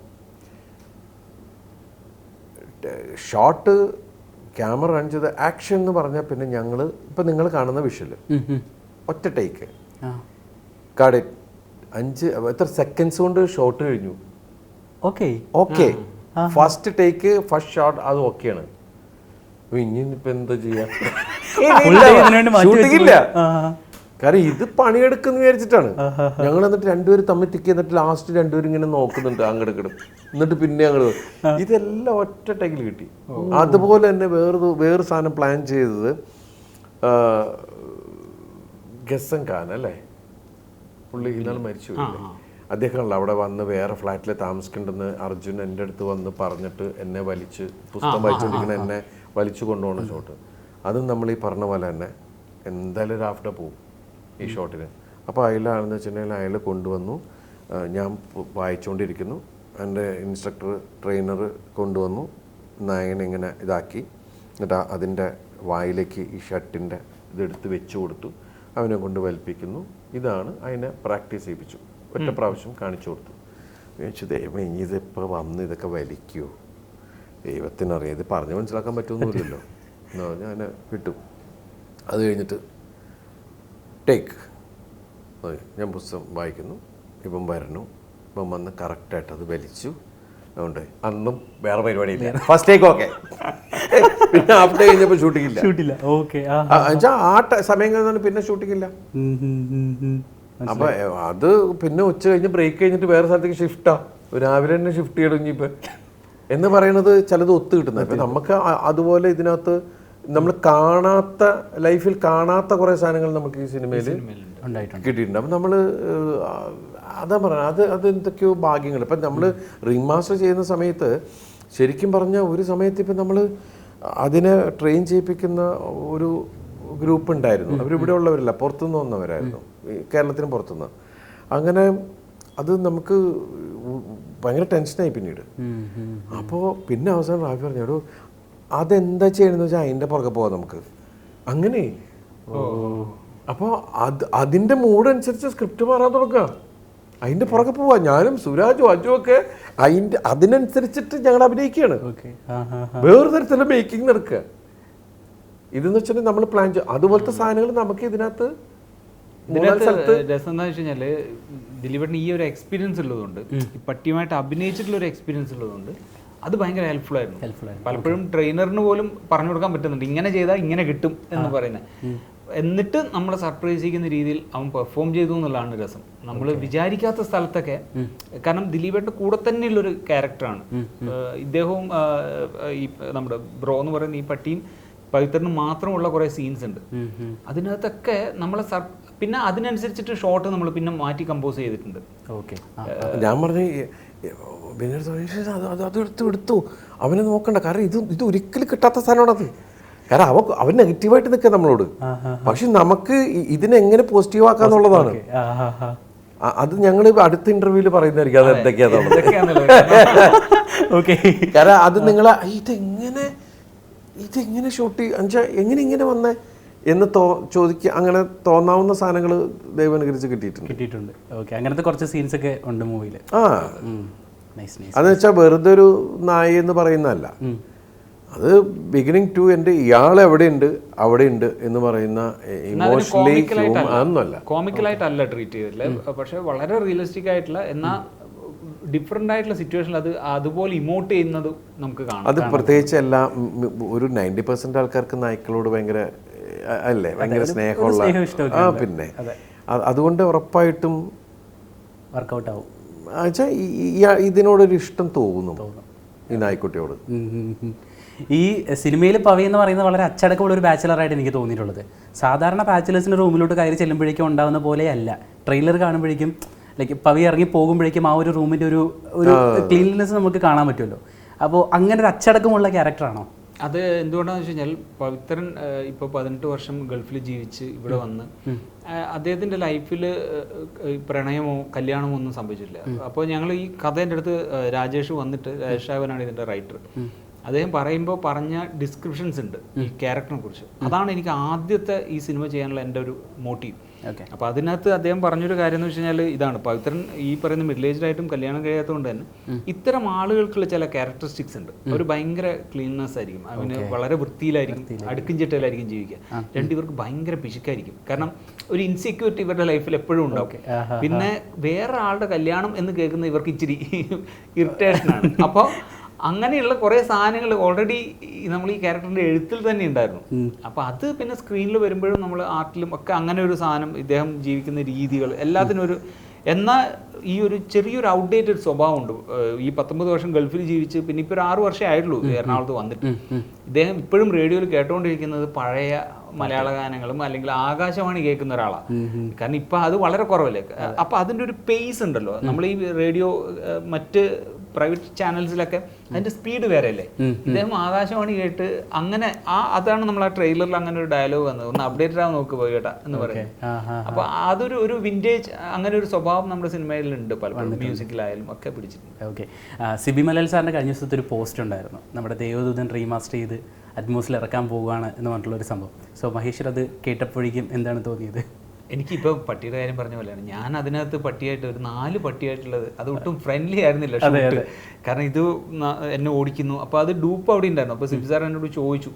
ഷോട്ട് ക്യാമറ റൺ ചെയ്ത് ആക്ഷൻ എന്ന് പറഞ്ഞാൽ പിന്നെ ഞങ്ങൾ ഇപ്പം നിങ്ങൾ കാണുന്ന വിഷൽ ഒറ്റ ടേക്ക്. ആ. കാട് അഞ്ച് എത്ര സെക്കൻഡ്സ് കൊണ്ട് ഷോട്ട് കഴിഞ്ഞു? Okay okay first take first shot അത് ഓക്കെയാണ് ഇനി ഇപ്പൊ എന്താ ചെയ്യാ? <laughs> ഷൂട്ടിങ്ങില്ല കാരണം ഇത് പണിയെടുക്കുന്ന വിചാരിച്ചിട്ടാണ്. ഞങ്ങൾ എന്നിട്ട് രണ്ടുപേരും തമ്മിൽ തിക്കി എന്നിട്ട് ലാസ്റ്റ് രണ്ടുപേരും ഇങ്ങനെ നോക്കുന്നുണ്ട് അങ്ങോട്ട് എന്നിട്ട് പിന്നെ അങ്ങോട്ട് ഇതെല്ലാം ഒറ്റ ടൈക്കിൽ കിട്ടി. അതുപോലെ തന്നെ വേറെ വേറൊരു സാധനം പ്ലാൻ ചെയ്തത് ഗസൻ ഖാൻ അല്ലേ പുള്ളി ഇന്നാൾ മരിച്ചു? അദ്ദേഹമാണല്ലോ അവിടെ വന്ന് വേറെ ഫ്ലാറ്റിൽ താമസിക്കേണ്ടെന്ന് അർജുൻ എന്റെ അടുത്ത് വന്ന് പറഞ്ഞിട്ട് എന്നെ വലിച്ച് പുസ്തകം വായിച്ചുകൊണ്ടിരിക്കുന്ന എന്നെ വലിച്ചു കൊണ്ടുപോകുന്ന ഷോട്ട് അതും നമ്മൾ ഈ പറഞ്ഞ പോലെ തന്നെ എന്തായാലും ഒരു ആഫ്റ്റർ പോവും ഈ ഷോട്ടിന് അപ്പോൾ അയലാണെന്ന് വെച്ചിട്ടുണ്ടെങ്കിൽ അയാൾ കൊണ്ടുവന്നു. ഞാൻ വായിച്ചുകൊണ്ടിരിക്കുന്നു എന്റെ ഇൻസ്ട്രക്ടർ ട്രെയിനർ കൊണ്ടുവന്നു. നായകനെ ഇങ്ങനെ ഇതാക്കി. എന്നിട്ട് അതിന്റെ വായിലേക്ക് ഈ ഷർട്ടിന്റെ ഇതെടുത്ത് വെച്ചു കൊടുത്തു. അവനെ കൊണ്ട് വലിപ്പിക്കുന്നു. ഇതാണ് അതിനെ പ്രാക്ടീസ് ചെയ്യിപ്പിച്ചു. ഒറ്റ പ്രാവശ്യം കാണിച്ചു കൊടുത്തു. ചോദിച്ചു ദൈവം ഇനി ഇതിപ്പോൾ വന്ന് ഇതൊക്കെ വലിക്കുമോ ദൈവത്തിനറിയാം. ഇത് പറഞ്ഞ് മനസ്സിലാക്കാൻ പറ്റുമെന്നില്ലല്ലോ <laughs> എന്ന് പറഞ്ഞാൽ അതിനെ വിട്ടു. അത് കഴിഞ്ഞിട്ട് ടേക്ക്. ഞാൻ പുസ്തകം വായിക്കുന്നു. ഇപ്പം വരണു. ഇപ്പം വന്ന് കറക്റ്റായിട്ട് അത് വലിച്ചു. അതുകൊണ്ട് അന്നും വേറെ പരിപാടിയില്ല. ഫസ്റ്റ് ടേക്ക് ഓക്കെ പിന്നെ ആഫ്റ്റർ കഴിഞ്ഞപ്പോൾ ഷൂട്ടിംഗ് ഇല്ല. ഷൂട്ടില്ല ഓക്കെ ആ എന്നുവെച്ചാൽ ആ ട- സമയം കഴിഞ്ഞാൽ പിന്നെ ഷൂട്ടിംഗ് ഇല്ല. അപ്പൊ അത് പിന്നെ ഉച്ച കഴിഞ്ഞ് ബ്രേക്ക് കഴിഞ്ഞിട്ട് വേറെ സ്ഥലത്തേക്ക് ഷിഫ്റ്റാ രാവിലെ തന്നെ ഷിഫ്റ്റ് ചെയ്യണം ഇപ്പൊ എന്ന് പറയുന്നത് ചിലത് ഒത്തു കിട്ടുന്നത്. നമുക്ക് അതുപോലെ ഇതിനകത്ത് നമ്മൾ കാണാത്ത ലൈഫിൽ കാണാത്ത കുറെ സാധനങ്ങൾ നമുക്ക് ഈ സിനിമയിൽ കിട്ടിയിട്ടുണ്ട്. അപ്പം നമ്മൾ അതാ പറയുന്നത് അത് അത് എന്തൊക്കെയോ ഭാഗ്യങ്ങൾ. ഇപ്പം നമ്മൾ റിംഗ് മാസ്റ്റർ ചെയ്യുന്ന സമയത്ത് ശരിക്കും പറഞ്ഞ ഒരു സമയത്ത് ഇപ്പം നമ്മൾ അതിനെ ട്രെയിൻ ചെയ്യിപ്പിക്കുന്ന ഒരു ഗ്രൂപ്പ് ഉണ്ടായിരുന്നു. അവരിവിടെ ഉള്ളവരല്ല പുറത്തുനിന്ന് വന്നവരായിരുന്നു. കേരളത്തിന് പുറത്തുനിന്ന്. അങ്ങനെ അത് നമുക്ക് ഭയങ്കര ടെൻഷനായി പിന്നീട്. അപ്പോൾ പിന്നെ അവസാനം റാഫി പറഞ്ഞു എടോ അതെന്താ ചെയ്യണമെന്ന് വെച്ചാൽ അതിന്റെ പുറകെ പോവാം നമുക്ക്. അങ്ങനെ. അപ്പോൾ അത് അതിന്റെ മൂഡ് അനുസരിച്ച് സ്ക്രിപ്റ്റ് മാറാൻ തുടങ്ങുക. അതിന്റെ പുറകെ പോവാ. ഞാനും സുരാജും അജുവും ഒക്കെ അതിന്റെ അതിനനുസരിച്ചിട്ട് ഞങ്ങൾ അഭിനയിക്കുകയാണ്. വേറൊരു വേറെ തരത്തിലുള്ള മേക്കിംഗ് നടക്കുക. ഇതെന്ന് വെച്ചിട്ടുണ്ടെങ്കിൽ നമ്മൾ പ്ലാൻ ചെയ്യും. അതുപോലത്തെ സാധനങ്ങൾ നമുക്ക് ഇതിനകത്ത് രസം എന്താ വെച്ച് കഴിഞ്ഞാൽ ദിലീപേട്ടന് ഈ ഒരു എക്സ്പീരിയൻസ് ഉള്ളതുകൊണ്ട് പട്ടിയുമായിട്ട് അഭിനയിച്ചിട്ടുള്ള ഒരു എക്സ്പീരിയൻസ് ഉള്ളതുകൊണ്ട് അത് ഭയങ്കര ഹെൽപ്ഫുൾ ആയിരുന്നു. ആയിരുന്നു. പലപ്പോഴും ട്രെയിനറിന് പോലും പറഞ്ഞു കൊടുക്കാൻ പറ്റുന്നുണ്ട്. ഇങ്ങനെ ചെയ്താൽ ഇങ്ങനെ കിട്ടും എന്ന് പറയുന്നത്. എന്നിട്ട് നമ്മളെ സർപ്രൈസ് ചെയ്യുന്ന രീതിയിൽ അവൻ പെർഫോം ചെയ്തു എന്നുള്ളതാണ് രസം. നമ്മൾ വിചാരിക്കാത്ത സ്ഥലത്തൊക്കെ കാരണം ദിലീപേട്ട കൂടെ തന്നെയുള്ള ഒരു ക്യാരക്ടറാണ് ഇദ്ദേഹവും ഈ നമ്മുടെ ബ്രോ എന്ന് പറയുന്ന ഈ പട്ടിയും പവിത്രനും മാത്രമുള്ള കുറേ സീൻസ് ഉണ്ട്. അതിനകത്തൊക്കെ നമ്മളെ സർ പിന്നെ അതിനനുസരിച്ചിട്ട് ഷോട്ട് നമ്മൾ പിന്നെ മാറ്റി കമ്പോസ് ചെയ്തിട്ടുണ്ട്. ഓക്കെ ഞാൻ പറഞ്ഞു അത് അത് അത് എടുത്തു എടുത്തു. അവനെ നോക്കണ്ട. കാരണം ഇത് ഇത് ഒരിക്കലും കിട്ടാത്ത സാധനമാണത്. കാരണം അവ അവൻ നെഗറ്റീവായിട്ട് നിൽക്കുക നമ്മളോട്. പക്ഷെ നമുക്ക് ഇതിനെങ്ങനെ ഇതിനെ എങ്ങനെ പോസിറ്റീവ് ആക്കാന്നുള്ളതാണ് ആ ഹാ ഹാ അ- അത് ഞങ്ങൾ അടുത്ത ഇന്റർവ്യൂവിൽ പറയുന്നതായിരിക്കും. അത് എന്തൊക്കെയാണെന്നുള്ളത് കാരണം അത് നിങ്ങൾ ഇതെങ്ങനെ ഇതെങ്ങനെ ഷൂട്ട് അഞ്ചാ എങ്ങനെ ഇങ്ങനെ വന്നേ? എന്ന് തോ ചോദിക്കുക അങ്ങനെ തോന്നാവുന്ന സാധനങ്ങൾ ദൈവാനുകരിച്ച് കിട്ടിയിട്ടുണ്ട്. കിട്ടിയിട്ടുണ്ട്. ഓക്കെ അങ്ങനത്തെ കുറച്ച് സീൻസ് ഒക്കെ ഉണ്ട് മൂവിയിൽ ആ. അതെന്ന് വെച്ചാൽ വെറുതെ ഒരു നായ എന്ന് പറയുന്നതല്ല അത് ബിഗിനിങ് ടു എന്റെ ഇയാൾ എവിടെയുണ്ട്? അവിടെയുണ്ട് എന്ന് പറയുന്ന ഇമോഷണലി അതൊന്നുമല്ല കോമിക്കലായിട്ടല്ല ട്രീറ്റ് ചെയ്തില്ല പക്ഷെ വളരെ റിയലിസ്റ്റിക് ആയിട്ടുള്ള എന്നാൽ ഡിഫറെന്റ് ആയിട്ടുള്ള സിറ്റുവേഷനിൽ അത് അതുപോലെ ഇമോട്ട് ചെയ്യുന്നത് നമുക്ക് കാണാം. അത് പ്രത്യേകിച്ച് എല്ലാ ഒരു നയന്റി പെർസെന്റ് ആൾക്കാർക്ക് നായ്ക്കളോട് ഭയങ്കര അല്ലേ ഭയങ്കര സ്നേഹമുള്ള ആ പിന്നെ. അതുകൊണ്ട് ഉറപ്പായിട്ടും വർക്കൗട്ട് ആവും വെച്ചാൽ ഇതിനോടൊരു ഇഷ്ടം തോന്നും ഈ നായ്ക്കുട്ടിയോട്. ഈ സിനിമയിൽ പവി എന്ന് പറയുന്നത് വളരെ അച്ചടക്കമുള്ള ഒരു ബാച്ചിലറായിട്ട് എനിക്ക് തോന്നിയിട്ടുള്ളത്. സാധാരണ ബാച്ചിലേഴ്സിന്റെ റൂമിലോട്ട് കയറി ചെല്ലുമ്പോഴേക്കും ഉണ്ടാകുന്ന പോലെയല്ല. ട്രെയിലർ കാണുമ്പോഴേക്കും ലൈക്ക് പവി ഇറങ്ങി പോകുമ്പോഴേക്കും ആ ഒരു റൂമിന്റെ ഒരു ഒരു ക്ലീൻനെസ് നമുക്ക് കാണാൻ പറ്റുമല്ലോ. അപ്പോൾ അങ്ങനെ ഒരു അച്ചടക്കമുള്ള ക്യാരക്ടറാണോ? അത് എന്തുകൊണ്ടാണെന്ന് വെച്ച് കഴിഞ്ഞാൽ പവിത്രൻ ഇപ്പോൾ പതിനെട്ട് വർഷം ഗൾഫിൽ ജീവിച്ച് ഇവിടെ വന്ന് അദ്ദേഹത്തിന്റെ അദ്ദേഹത്തിന്റെ ലൈഫിൽ പ്രണയമോ കല്യാണമോ ഒന്നും സംഭവിച്ചിട്ടില്ല. അപ്പോൾ ഞങ്ങൾ ഈ കഥ എന്റെ അടുത്ത് രാജേഷ് വന്നിട്ട് രാജേഷ് ആവനാണ് ഇതിന്റെ റൈറ്റർ. അദ്ദേഹം പറയുമ്പോൾ പറഞ്ഞ ഡിസ്ക്രിപ്ഷൻസ് ഉണ്ട് ഈ ക്യാരക്ടറിനെ കുറിച്ച് അതാണ് എനിക്ക് ആദ്യത്തെ ഈ സിനിമ ചെയ്യാനുള്ള എന്റെ ഒരു മോട്ടീവ് ഓക്കെ. അപ്പോൾ അതിനകത്ത് അദ്ദേഹം പറഞ്ഞൊരു കാര്യം എന്ന് വെച്ച് കഴിഞ്ഞാൽ ഇതാണ്. പവിത്രൻ ഈ പറയുന്ന മിഡിൽ ഏജ്ഡ് ആയിട്ടും കല്യാണം കഴിയാത്തതുകൊണ്ട് തന്നെ ഇത്തരം ആളുകൾക്കുള്ള ചില ക്യാരക്ടറിസ്റ്റിക്സ് ഉണ്ട്. ഒരു ഭയങ്കര ക്ലീൻനെസ് ആയിരിക്കും. അവന് വളരെ വൃത്തിയിലായിരിക്കും. അടുക്കും ചിട്ടയിലായിരിക്കും ജീവിക്കുക. രണ്ടുപേർക്ക് ഭയങ്കര പിശുക്കായിരിക്കും. കാരണം ഒരു ഇൻസെക്യൂരിറ്റി ഇവരുടെ ലൈഫിൽ എപ്പോഴും ഉണ്ടാവും. പിന്നെ വേറെ ആളുടെ കല്യാണം എന്ന് കേൾക്കുന്ന ഇവർക്ക് ഇച്ചിരി <laughs> ഇറിറ്റേഷൻ ആണ്. അപ്പോൾ അങ്ങനെയുള്ള കുറേ സാധനങ്ങൾ ഓൾറെഡി നമ്മൾ ഈ ക്യാരക്ടറിന്റെ എഴുത്തിൽ തന്നെ ഉണ്ടായിരുന്നു. അപ്പോൾ അത് പിന്നെ സ്ക്രീനിൽ വരുമ്പോഴും നമ്മൾ ആർട്ടിലും ഒക്കെ അങ്ങനെ ഒരു സാധനം ഇദ്ദേഹം ജീവിക്കുന്ന രീതികൾ എല്ലാത്തിനും ഒരു എന്നാൽ ഈ ഒരു ചെറിയൊരു ഔട്ട്ഡേറ്റഡ് സ്വഭാവമുണ്ട്. ഉണ്ട് ഈ പത്തൊമ്പത് വർഷം ഗൾഫിൽ ജീവിച്ച് പിന്നെ ഇപ്പോൾ ഒരു ആറ് വർഷമേ ആയിട്ടുള്ളൂ എറണാകുളത്ത് വന്നിട്ട്. ഇദ്ദേഹം ഇപ്പോഴും റേഡിയോയിൽ കേട്ടുകൊണ്ടിരിക്കുന്നത് പഴയ മലയാള ഗാനങ്ങളും അല്ലെങ്കിൽ ആകാശവാണി കേൾക്കുന്ന ഒരാളാണ് കാരണം ഇപ്പൊ അത് വളരെ കുറവല്ലേ? അപ്പൊ അതിന്റെ ഒരു പേസ് ഉണ്ടല്ലോ. നമ്മൾ ഈ റേഡിയോ മറ്റ് പ്രൈവറ്റ് ചാനൽസിലൊക്കെ അതിന്റെ സ്പീഡ് വേറെ അല്ലേ ഇദ്ദേഹം ആകാശവാണി കേട്ട് അങ്ങനെ ആ അതാണ് നമ്മൾ ആ ട്രെയിലറിൽ അങ്ങനെ ഒരു ഡയലോഗ് വന്നത്. ഒന്ന് അപ്ഡേറ്റഡ് ആവാൻ നോക്ക് പോയി കേട്ടാ എന്ന് ആ അപ്പൊ അതൊരു ഒരു വിന്റേജ് അങ്ങനെ ഒരു സ്വഭാവം നമ്മുടെ സിനിമയിലുണ്ട് പലപ്പോഴും മ്യൂസിക്കിലായാലും ഒക്കെ പിടിച്ചിട്ടുണ്ട്. ഓക്കെ. സിബി മലൽ സാറിന്റെ കഴിഞ്ഞ ദിവസത്തെ ഒരു പോസ്റ്റ് ഉണ്ടായിരുന്നു. നമ്മുടെ ദേവദൂതൻ റീമാസ്റ്റർ ചെയ്ത് അറ്റ്മോസിൽ ഇറക്കാൻ പോവുകയാണ് എന്ന് പറഞ്ഞിട്ടുള്ള ഒരു സംഭവം. സോ മഹേശ്വർ അത് കേട്ടപ്പോഴേക്കും എന്താണ് തോന്നിയത്? എനിക്കിപ്പോൾ പട്ടിയുടെ കാര്യം പറഞ്ഞ പോലെയാണ്. ഞാൻ അതിനകത്ത് പട്ടിയായിട്ട് ഒരു നാല് പട്ടിയായിട്ടുള്ളത് അത് ഒട്ടും ഫ്രണ്ട്ലി ആയിരുന്നില്ല ഷൂട്ട് കാരണം ഇത് എന്നെ ഓടിക്കുന്നു. അപ്പോൾ അത് ഡൂപ്പ് അവിടെ ഉണ്ടായിരുന്നു. അപ്പോൾ സിബിസാർ എന്നോട് ചോദിച്ചു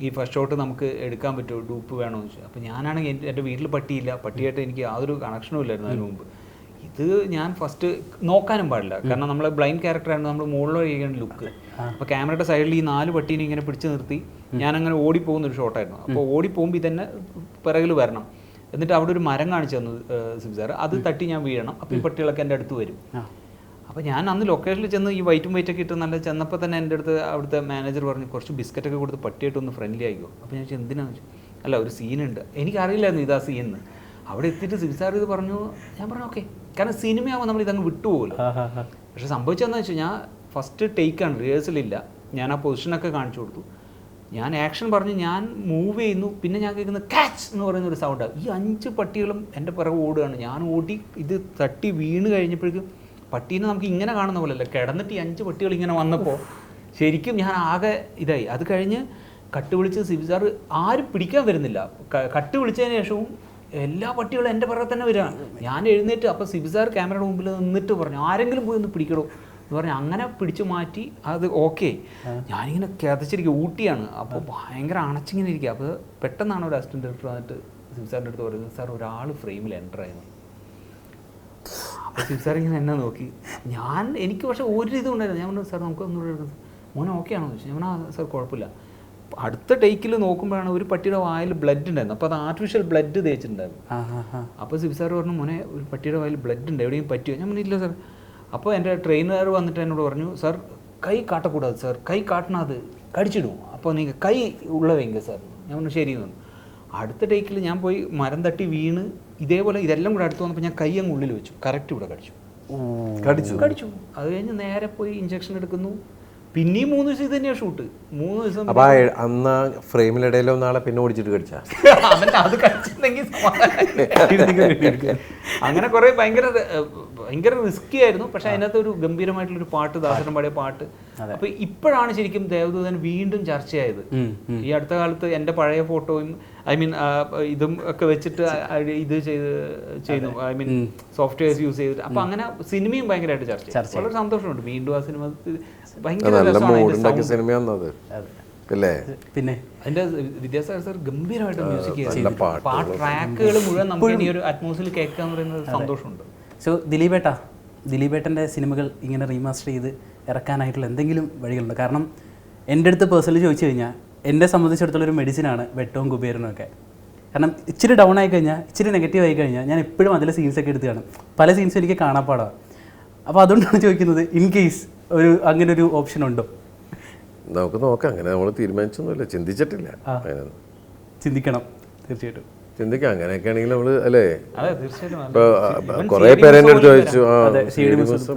ഈ ഫസ്റ്റ് ഷോട്ട് നമുക്ക് എടുക്കാൻ പറ്റുമോ? ഡൂപ്പ് വേണമെന്ന് ചോദിച്ചു. അപ്പോൾ ഞാനാണെങ്കിൽ എന്റെ- വീട്ടിൽ പട്ടിയില്ല. പട്ടിയായിട്ട് എനിക്ക് യാതൊരു കണക്ഷനും ഇല്ലായിരുന്നു അതിന് മുമ്പ്. ഇത് ഞാൻ ഫസ്റ്റ് നോക്കാനും പാടില്ല. കാരണം നമ്മൾ ബ്ലൈൻഡ് ക്യാരക്ടറാണ് നമ്മൾ മുകളിലേക്കാണ് ലുക്ക് അപ്പോൾ ക്യാമറയുടെ സൈഡിൽ ഈ നാല് പട്ടീനെ ഇങ്ങനെ പിടിച്ചു നിർത്തി ഞാൻ അങ്ങനെ ഓടിപ്പോകുന്ന ഒരു ഷോട്ടായിരുന്നു അപ്പോൾ ഓടിപ്പോകുമ്പോൾ ഇതന്നെ പിറകിൽ വരണം. എന്നിട്ട് അവിടെ ഒരു മരം കാണിച്ചു തന്നു സിബിസാർ അത് തട്ടി ഞാൻ വീഴണം. അപ്പോൾ ഈ പട്ടികളൊക്കെ എന്റെ അടുത്ത് വരും. അപ്പോൾ ഞാൻ അന്ന് ലൊക്കേഷനിൽ ചെന്ന് ഈ വൈറ്റും വൈറ്റൊക്കെ ഇട്ട് നല്ല ചെന്നപ്പോൾ തന്നെ എന്റെ അടുത്ത് അവിടുത്തെ മാനേജർ പറഞ്ഞു കുറച്ച് ബിസ്ക്കറ്റൊക്കെ കൊടുത്ത് പട്ടിയായിട്ട് ഒന്ന് ഫ്രണ്ട്ലി ആയിക്കോ. അപ്പോൾ ഞാൻ ചോദിച്ചു എന്തിനാന്ന്? വെച്ചു അല്ല ഒരു സീനുണ്ട് എനിക്കറിയില്ലായിരുന്നു ഇതാ സീൻ എന്ന് അവിടെ എത്തിയിട്ട് സിബിസാർ ഇത് പറഞ്ഞു. ഞാൻ പറഞ്ഞു ഓക്കെ കാരണം സിനിമയാകുമ്പോൾ നമ്മൾ ഇതങ്ങ് വിട്ടുപോകില്ല പക്ഷെ സംഭവിച്ചതെന്ന് വെച്ചാൽ ഞാൻ ഫസ്റ്റ് ടേക്കാണ് റിഹേഴ്സലില്ല ഞാൻ ആ പൊസിഷനൊക്കെ കാണിച്ചു കൊടുത്തു. ഞാൻ ആക്ഷൻ പറഞ്ഞ് ഞാൻ മൂവ് ചെയ്യുന്നു. പിന്നെ ഞാൻ കേൾക്കുന്ന കാച്ച് എന്ന് പറയുന്ന ഒരു സൗണ്ട് ഈ അഞ്ച് പട്ടികളും എന്റെ പിറകെ ഓടുകയാണ്. ഞാൻ ഓടി ഇത് തട്ടി വീണ് കഴിഞ്ഞപ്പോഴേക്കും പട്ടീനെ നമുക്ക് ഇങ്ങനെ കാണുന്ന പോലെ അല്ല കിടന്നിട്ട് ഈ അഞ്ച് പട്ടികൾ ഇങ്ങനെ വന്നപ്പോൾ ശരിക്കും ഞാൻ ആകെ ഇതായി. അത് കഴിഞ്ഞ് കട്ട് വിളിച്ച് സിബിസാർ ആരും പിടിക്കാൻ വരുന്നില്ല. കട്ട് വിളിച്ചതിന് ശേഷവും എല്ലാ പട്ടികളും എന്റെ പുറകെ തന്നെ വരികയാണ്. ഞാൻ എഴുന്നേറ്റ് അപ്പോൾ സിബിസാർ ക്യാമറയുടെ മുമ്പിൽ നിന്നിട്ട് പറഞ്ഞു ആരെങ്കിലും പോയി ഒന്ന് പിടിക്കണോ എന്ന് പറഞ്ഞാൽ അങ്ങനെ പിടിച്ചു മാറ്റി അത് ഓക്കെ ഞാനിങ്ങനെ കിതച്ചിരിക്കുക ഊട്ടിയാണ്. അപ്പോൾ ഭയങ്കര അണച്ചിങ്ങനെ ഇരിക്കുക അപ്പോൾ പെട്ടെന്നാണ് ഒരു അസിസ്റ്റന്റ് ഡയറക്ടർ വന്നിട്ട് സിംസാറിന്റെ അടുത്ത് പറയുന്നത് സാർ ഒരാൾ ഫ്രെയിമിൽ എന്റർ ആയിരുന്നു അപ്പോൾ സിംസാർ ഇങ്ങനെ എന്നെ നോക്കി. ഞാൻ എനിക്ക് പക്ഷേ ഒരു ഇതും ഉണ്ടായിരുന്നു ഞാൻ പറഞ്ഞു സാർ നമുക്ക് ഒന്നുകൂടെ എടുക്കാം. മോനെ ഓക്കെ ആണോ ചോദിച്ചു. ഞാൻ ആ സാർ കുഴപ്പമില്ല. അടുത്ത ടേക്കിൽ നോക്കുമ്പോഴാണ് ഒരു പട്ടിയുടെ വായിൽ ബ്ലഡ് ഉണ്ടായിരുന്നു അപ്പോൾ അത് ആർട്ടിഫിഷ്യൽ ബ്ലഡ് തേച്ചിട്ടുണ്ടായിരുന്നു. അപ്പോൾ സിബി സാർ പറഞ്ഞു മോനെ ഒരു പട്ടിയുടെ വായിൽ ബ്ലഡ് ഉണ്ട്. എവിടെയും പറ്റിയോ? ഞാൻ പറഞ്ഞില്ല സാർ. അപ്പോൾ എന്റെ ട്രെയിനർ വന്നിട്ട് എന്നോട് പറഞ്ഞു സർ കൈ കാട്ടക്കൂടാതെ സാർ കൈ കാട്ടണത് കടിച്ചിടും. അപ്പോൾ നിങ്ങൾ കൈ ഉള്ളവെങ്കിൽ സാർ. ഞാൻ പറഞ്ഞു ശരി തോന്നുന്നു അടുത്ത ടേക്കിൽ ഞാൻ പോയി മരം തട്ടി വീണ് ഇതേപോലെ ഇതെല്ലാം കൂടെ അടുത്ത് വന്നപ്പോൾ ഞാൻ കൈ അങ്ങ് ഉള്ളിൽ വെച്ചു. കറക്റ്റ് ഇവിടെ കടിച്ചു. കടിച്ചു. കടിച്ചു അത് കഴിഞ്ഞ് നേരെ പോയി ഇഞ്ചക്ഷൻ എടുക്കുന്നു. പിന്നെയും മൂന്ന് ദിവസം ഇത് തന്നെയാണ് ഷൂട്ട് മൂന്ന് ദിവസം അപ്പൊ അന്ന് ഫ്രെയിമിലിടയിലോ നാളെ പിന്നെ ഓടിച്ചിട്ട് കടിച്ചാ? <laughs> അവന്റെ അത് കഴിച്ചിട്ടുണ്ടെങ്കിൽ. അങ്ങനെ കുറെ ഭയങ്കര ഭയങ്കര റിസ്കി ആയിരുന്നു. പക്ഷെ അതിനകത്ത് ഒരു ഗംഭീരമായിട്ടുള്ള ഒരു പാട്ട് ദാസനം പാടിയ പാട്ട്. അപ്പൊ ഇപ്പോഴാണ് ശരിക്കും ദേവദൂതൻ വീണ്ടും ചർച്ചയായത്. ഈ അടുത്ത കാലത്ത് എന്റെ പഴയ ഫോട്ടോയും ഐ മീൻ ഇതും ഒക്കെ വെച്ചിട്ട് ആ- ആ ഇത് ചെയ്ത് ചെയ്തു. ഐ മീൻ സോഫ്റ്റ്വെയർസ് യൂസ് ചെയ്തിട്ട്. അപ്പൊ അങ്ങനെ സിനിമയും ഭയങ്കരമായിട്ട് ചർച്ച ചെയ്തു. വളരെ സന്തോഷമുണ്ട്. വീണ്ടും ആ സിനിമ ഭയങ്കര പിന്നെ? അതിന്റെ വിദ്യാസാഗർ സാർ ഗംഭീരമായിട്ട് മ്യൂസിക്. പാട്ട് ട്രാക്കുകൾ മുഴുവൻ നമുക്ക് ഈ ഒരു അറ്റ്മോസ്ഫിയർ കേൾക്കുക എന്ന് പറയുന്നത് സന്തോഷമുണ്ട്. സോ ദിലീപേട്ടാ ദിലീപേട്ടന്റെ സിനിമകൾ ഇങ്ങനെ റീമാസ്റ്റർ ചെയ്ത് ഇറക്കാനായിട്ടുള്ള എന്തെങ്കിലും വഴികളുണ്ടോ? കാരണം എന്റെ അടുത്ത് പേഴ്സണലി ചോദിച്ചു കഴിഞ്ഞാൽ എന്നെ സംബന്ധിച്ചിടത്തോളം ഒരു മെഡിസിനാണ് വെട്ടവും കുബേരനും ഒക്കെ. കാരണം ഇച്ചിരി ഡൗൺ ആയി കഴിഞ്ഞാൽ ഇച്ചിരി നെഗറ്റീവ് ആയി കഴിഞ്ഞാൽ ഞാൻ എപ്പോഴും അതിലെ സീൻസൊക്കെ എടുത്ത് കാണും. പല സീൻസും എനിക്ക് കാണാപ്പാടാണ് അപ്പോൾ അതുകൊണ്ടാണ് ചോദിക്കുന്നത് ഇൻ കേസ് ഒരു അങ്ങനെ ഒരു ഓപ്ഷൻ ഉണ്ടോ? നമുക്ക് നോക്കാം. അങ്ങനെ നമ്മൾ തീരുമാനിച്ചൊന്നുമില്ല. ചിന്തിച്ചിട്ടില്ല. ചിന്തിക്കണം. തീർച്ചയായിട്ടും. ചിന്തിക്കാം. അങ്ങനെയൊക്കെ ആണെങ്കിൽ നമ്മൾ അല്ലേ? അതെ തീർച്ചയായിട്ടും. ഇപ്പൊ Even കുറെ പേര് എന്റെ അടുത്ത് ചോദിച്ചു ആ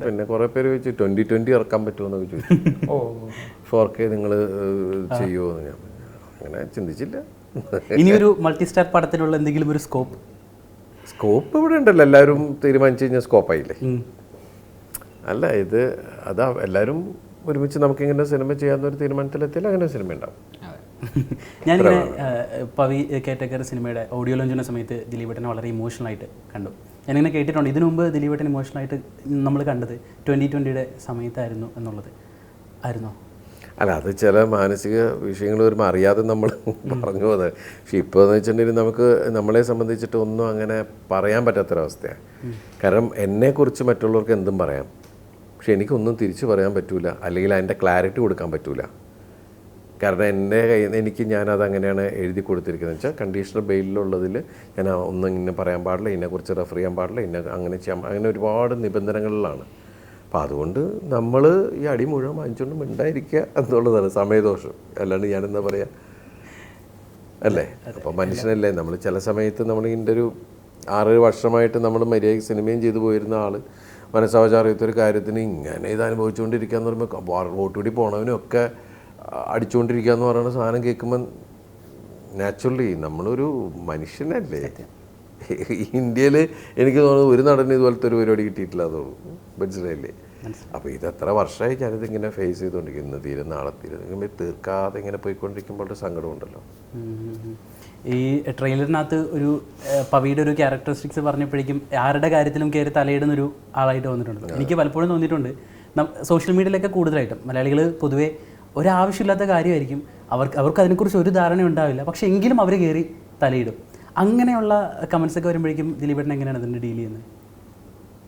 പിന്നെ കുറെ പേര് ചോദിച്ചു ട്വന്റി ട്വന്റി ഇറക്കാൻ പറ്റുമെന്നൊക്കെ ചോദിച്ചു. ഓ. ഫോർ കെ നിങ്ങൾ ചെയ്യുമോ എന്ന് ഞാൻ. അങ്ങനെ ചിന്തിച്ചില്ല. ഇനിയൊരു മൾട്ടി സ്റ്റാർ പടത്തിലുള്ള എന്തെങ്കിലും ഒരു സ്കോപ്പ് സ്കോപ്പ് ഇവിടെ ഉണ്ടല്ലോ. എല്ലാവരും തീരുമാനിച്ചു കഴിഞ്ഞാൽ സ്കോപ്പായില്ലേ അല്ല ഇത് അതാ എല്ലാവരും ഒരുമിച്ച് നമുക്കിങ്ങനെ സിനിമ ചെയ്യാവുന്ന ഒരു തീരുമാനത്തിലെത്തിയാൽ അങ്ങനെ സിനിമ ഉണ്ടാവും. <laughs> ഞാനിങ്ങനെ പവി കേറ്റക്കർ സിനിമയുടെ ഓഡിയോ ലോഞ്ചിന്റെ സമയത്ത് ദിലീപേട്ടനെ വളരെ ഇമോഷണൽ ആയിട്ട് കണ്ടു. ഞാനിങ്ങനെ കേട്ടിട്ടുണ്ട്. ഇതിനു മുമ്പ് ദിലീപേട്ടൻ ഇമോഷണൽ ആയിട്ട് നമ്മൾ കണ്ടത് ട്വന്റി ട്വന്റിയുടെ സമയത്തായിരുന്നു എന്നുള്ളത്. ആയിരുന്നോ? അല്ല അത് ചില മാനസിക വിഷയങ്ങൾ വരുമ്പോൾ അറിയാതെ നമ്മൾ പറഞ്ഞു പോകുന്നത്. പക്ഷെ ഇപ്പോൾ എന്ന് വെച്ചിട്ടുണ്ടെങ്കിൽ നമുക്ക് നമ്മളെ സംബന്ധിച്ചിട്ട് ഒന്നും അങ്ങനെ പറയാൻ പറ്റാത്തൊരവസ്ഥയാണ്. കാരണം എന്നെക്കുറിച്ച് മറ്റുള്ളവർക്ക് എന്തും പറയാം. പക്ഷെ എനിക്കൊന്നും തിരിച്ചു പറയാൻ പറ്റൂല. അല്ലെങ്കിൽ അതിന്റെ ക്ലാരിറ്റി കൊടുക്കാൻ പറ്റൂല. കാരണം എന്റെ കയ്യിൽ എനിക്ക് ഞാനത് അങ്ങനെയാണ് എഴുതി കൊടുത്തിരിക്കുന്നത്. വെച്ചാൽ കണ്ടീഷണൽ ബെയിലുള്ളതിൽ ഞാൻ ഒന്നും ഇങ്ങനെ പറയാൻ പാടില്ല ഇതിനെക്കുറിച്ച് റെഫർ ചെയ്യാൻ പാടില്ല ഇന്ന അങ്ങനെ ചെയ്യാൻ അങ്ങനെ ഒരുപാട് നിബന്ധനകളിലാണ്. അപ്പോൾ അതുകൊണ്ട് നമ്മൾ ഈ അടി മുഴുവൻ വാങ്ങിച്ചുകൊണ്ട് മിണ്ടായിരിക്കുക എന്നുള്ളതാണ് സമയദോഷം. അല്ലാണ്ട് ഞാനെന്താ പറയുക അല്ലേ? അപ്പോൾ മനുഷ്യനല്ലേ? നമ്മൾ ചില സമയത്ത് നമ്മൾ ഇതിന്റെ ഒരു ആറ് വർഷമായിട്ട് നമ്മൾ മര്യാദയ്ക്ക് സിനിമയും ചെയ്തു പോയിരുന്ന ആൾ മനസ്സാവചാറിയത്തൊരു കാര്യത്തിന് ഇങ്ങനെ ഇത് അനുഭവിച്ചുകൊണ്ടിരിക്കുക എന്ന് പറയുമ്പോൾ വോട്ടുകൂടി പോണവനൊക്കെ അടിച്ചുകൊണ്ടിരിക്കുക എന്ന് പറയുന്ന സാധനം കേൾക്കുമ്പോൾ നാച്ചുറലി നമ്മളൊരു മനുഷ്യനല്ലേ? ഇന്ത്യയിൽ എനിക്ക് തോന്നുന്നു ഒരു നടന് ഇതുപോലത്തെ ഒരു പരിപാടി കിട്ടിയിട്ടില്ല തോന്നുന്നു. മനസ്സിലായില്ലേ? അപ്പോൾ ഇത് എത്ര വർഷമായി ഞാനിത് ഇങ്ങനെ ഫേസ് ചെയ്തുകൊണ്ടിരിക്കുന്നു. ഇന്ന് തീരെ നാളെ തീരെ. ഇങ്ങനെ തീർക്കാതെ ഇങ്ങനെ പോയിക്കൊണ്ടിരിക്കുമ്പോൾ ഒരു സങ്കടമുണ്ടല്ലോ. ഈ ട്രെയിലറിനകത്ത് ഒരു പവിയുടെ ഒരു ക്യാരക്ടറിസ്റ്റിക്സ് പറഞ്ഞപ്പോഴേക്കും ആരുടെ കാര്യത്തിലും കയറി തലയിടുന്ന ഒരു ആളായിട്ട് വന്നിട്ടുണ്ട് എനിക്ക് പലപ്പോഴും തോന്നിയിട്ടുണ്ട്. സോഷ്യൽ മീഡിയയിലൊക്കെ കൂടുതലായിട്ടും. മലയാളികൾ പൊതുവേ ഒരാവശ്യമില്ലാത്ത കാര്യമായിരിക്കും. അവർക്ക് അവർക്ക് അതിനെക്കുറിച്ച് ഒരു ധാരണ ഉണ്ടാവില്ല. പക്ഷെ എങ്കിലും അവർ കയറി തലയിടും. അങ്ങനെയുള്ള കമൻസ് ഒക്കെ വരുമ്പോഴേക്കും ദിലീപേട്ടൻ എങ്ങനെയാണ് അതിന്റെ ഡീൽ ചെയ്യുന്നത്?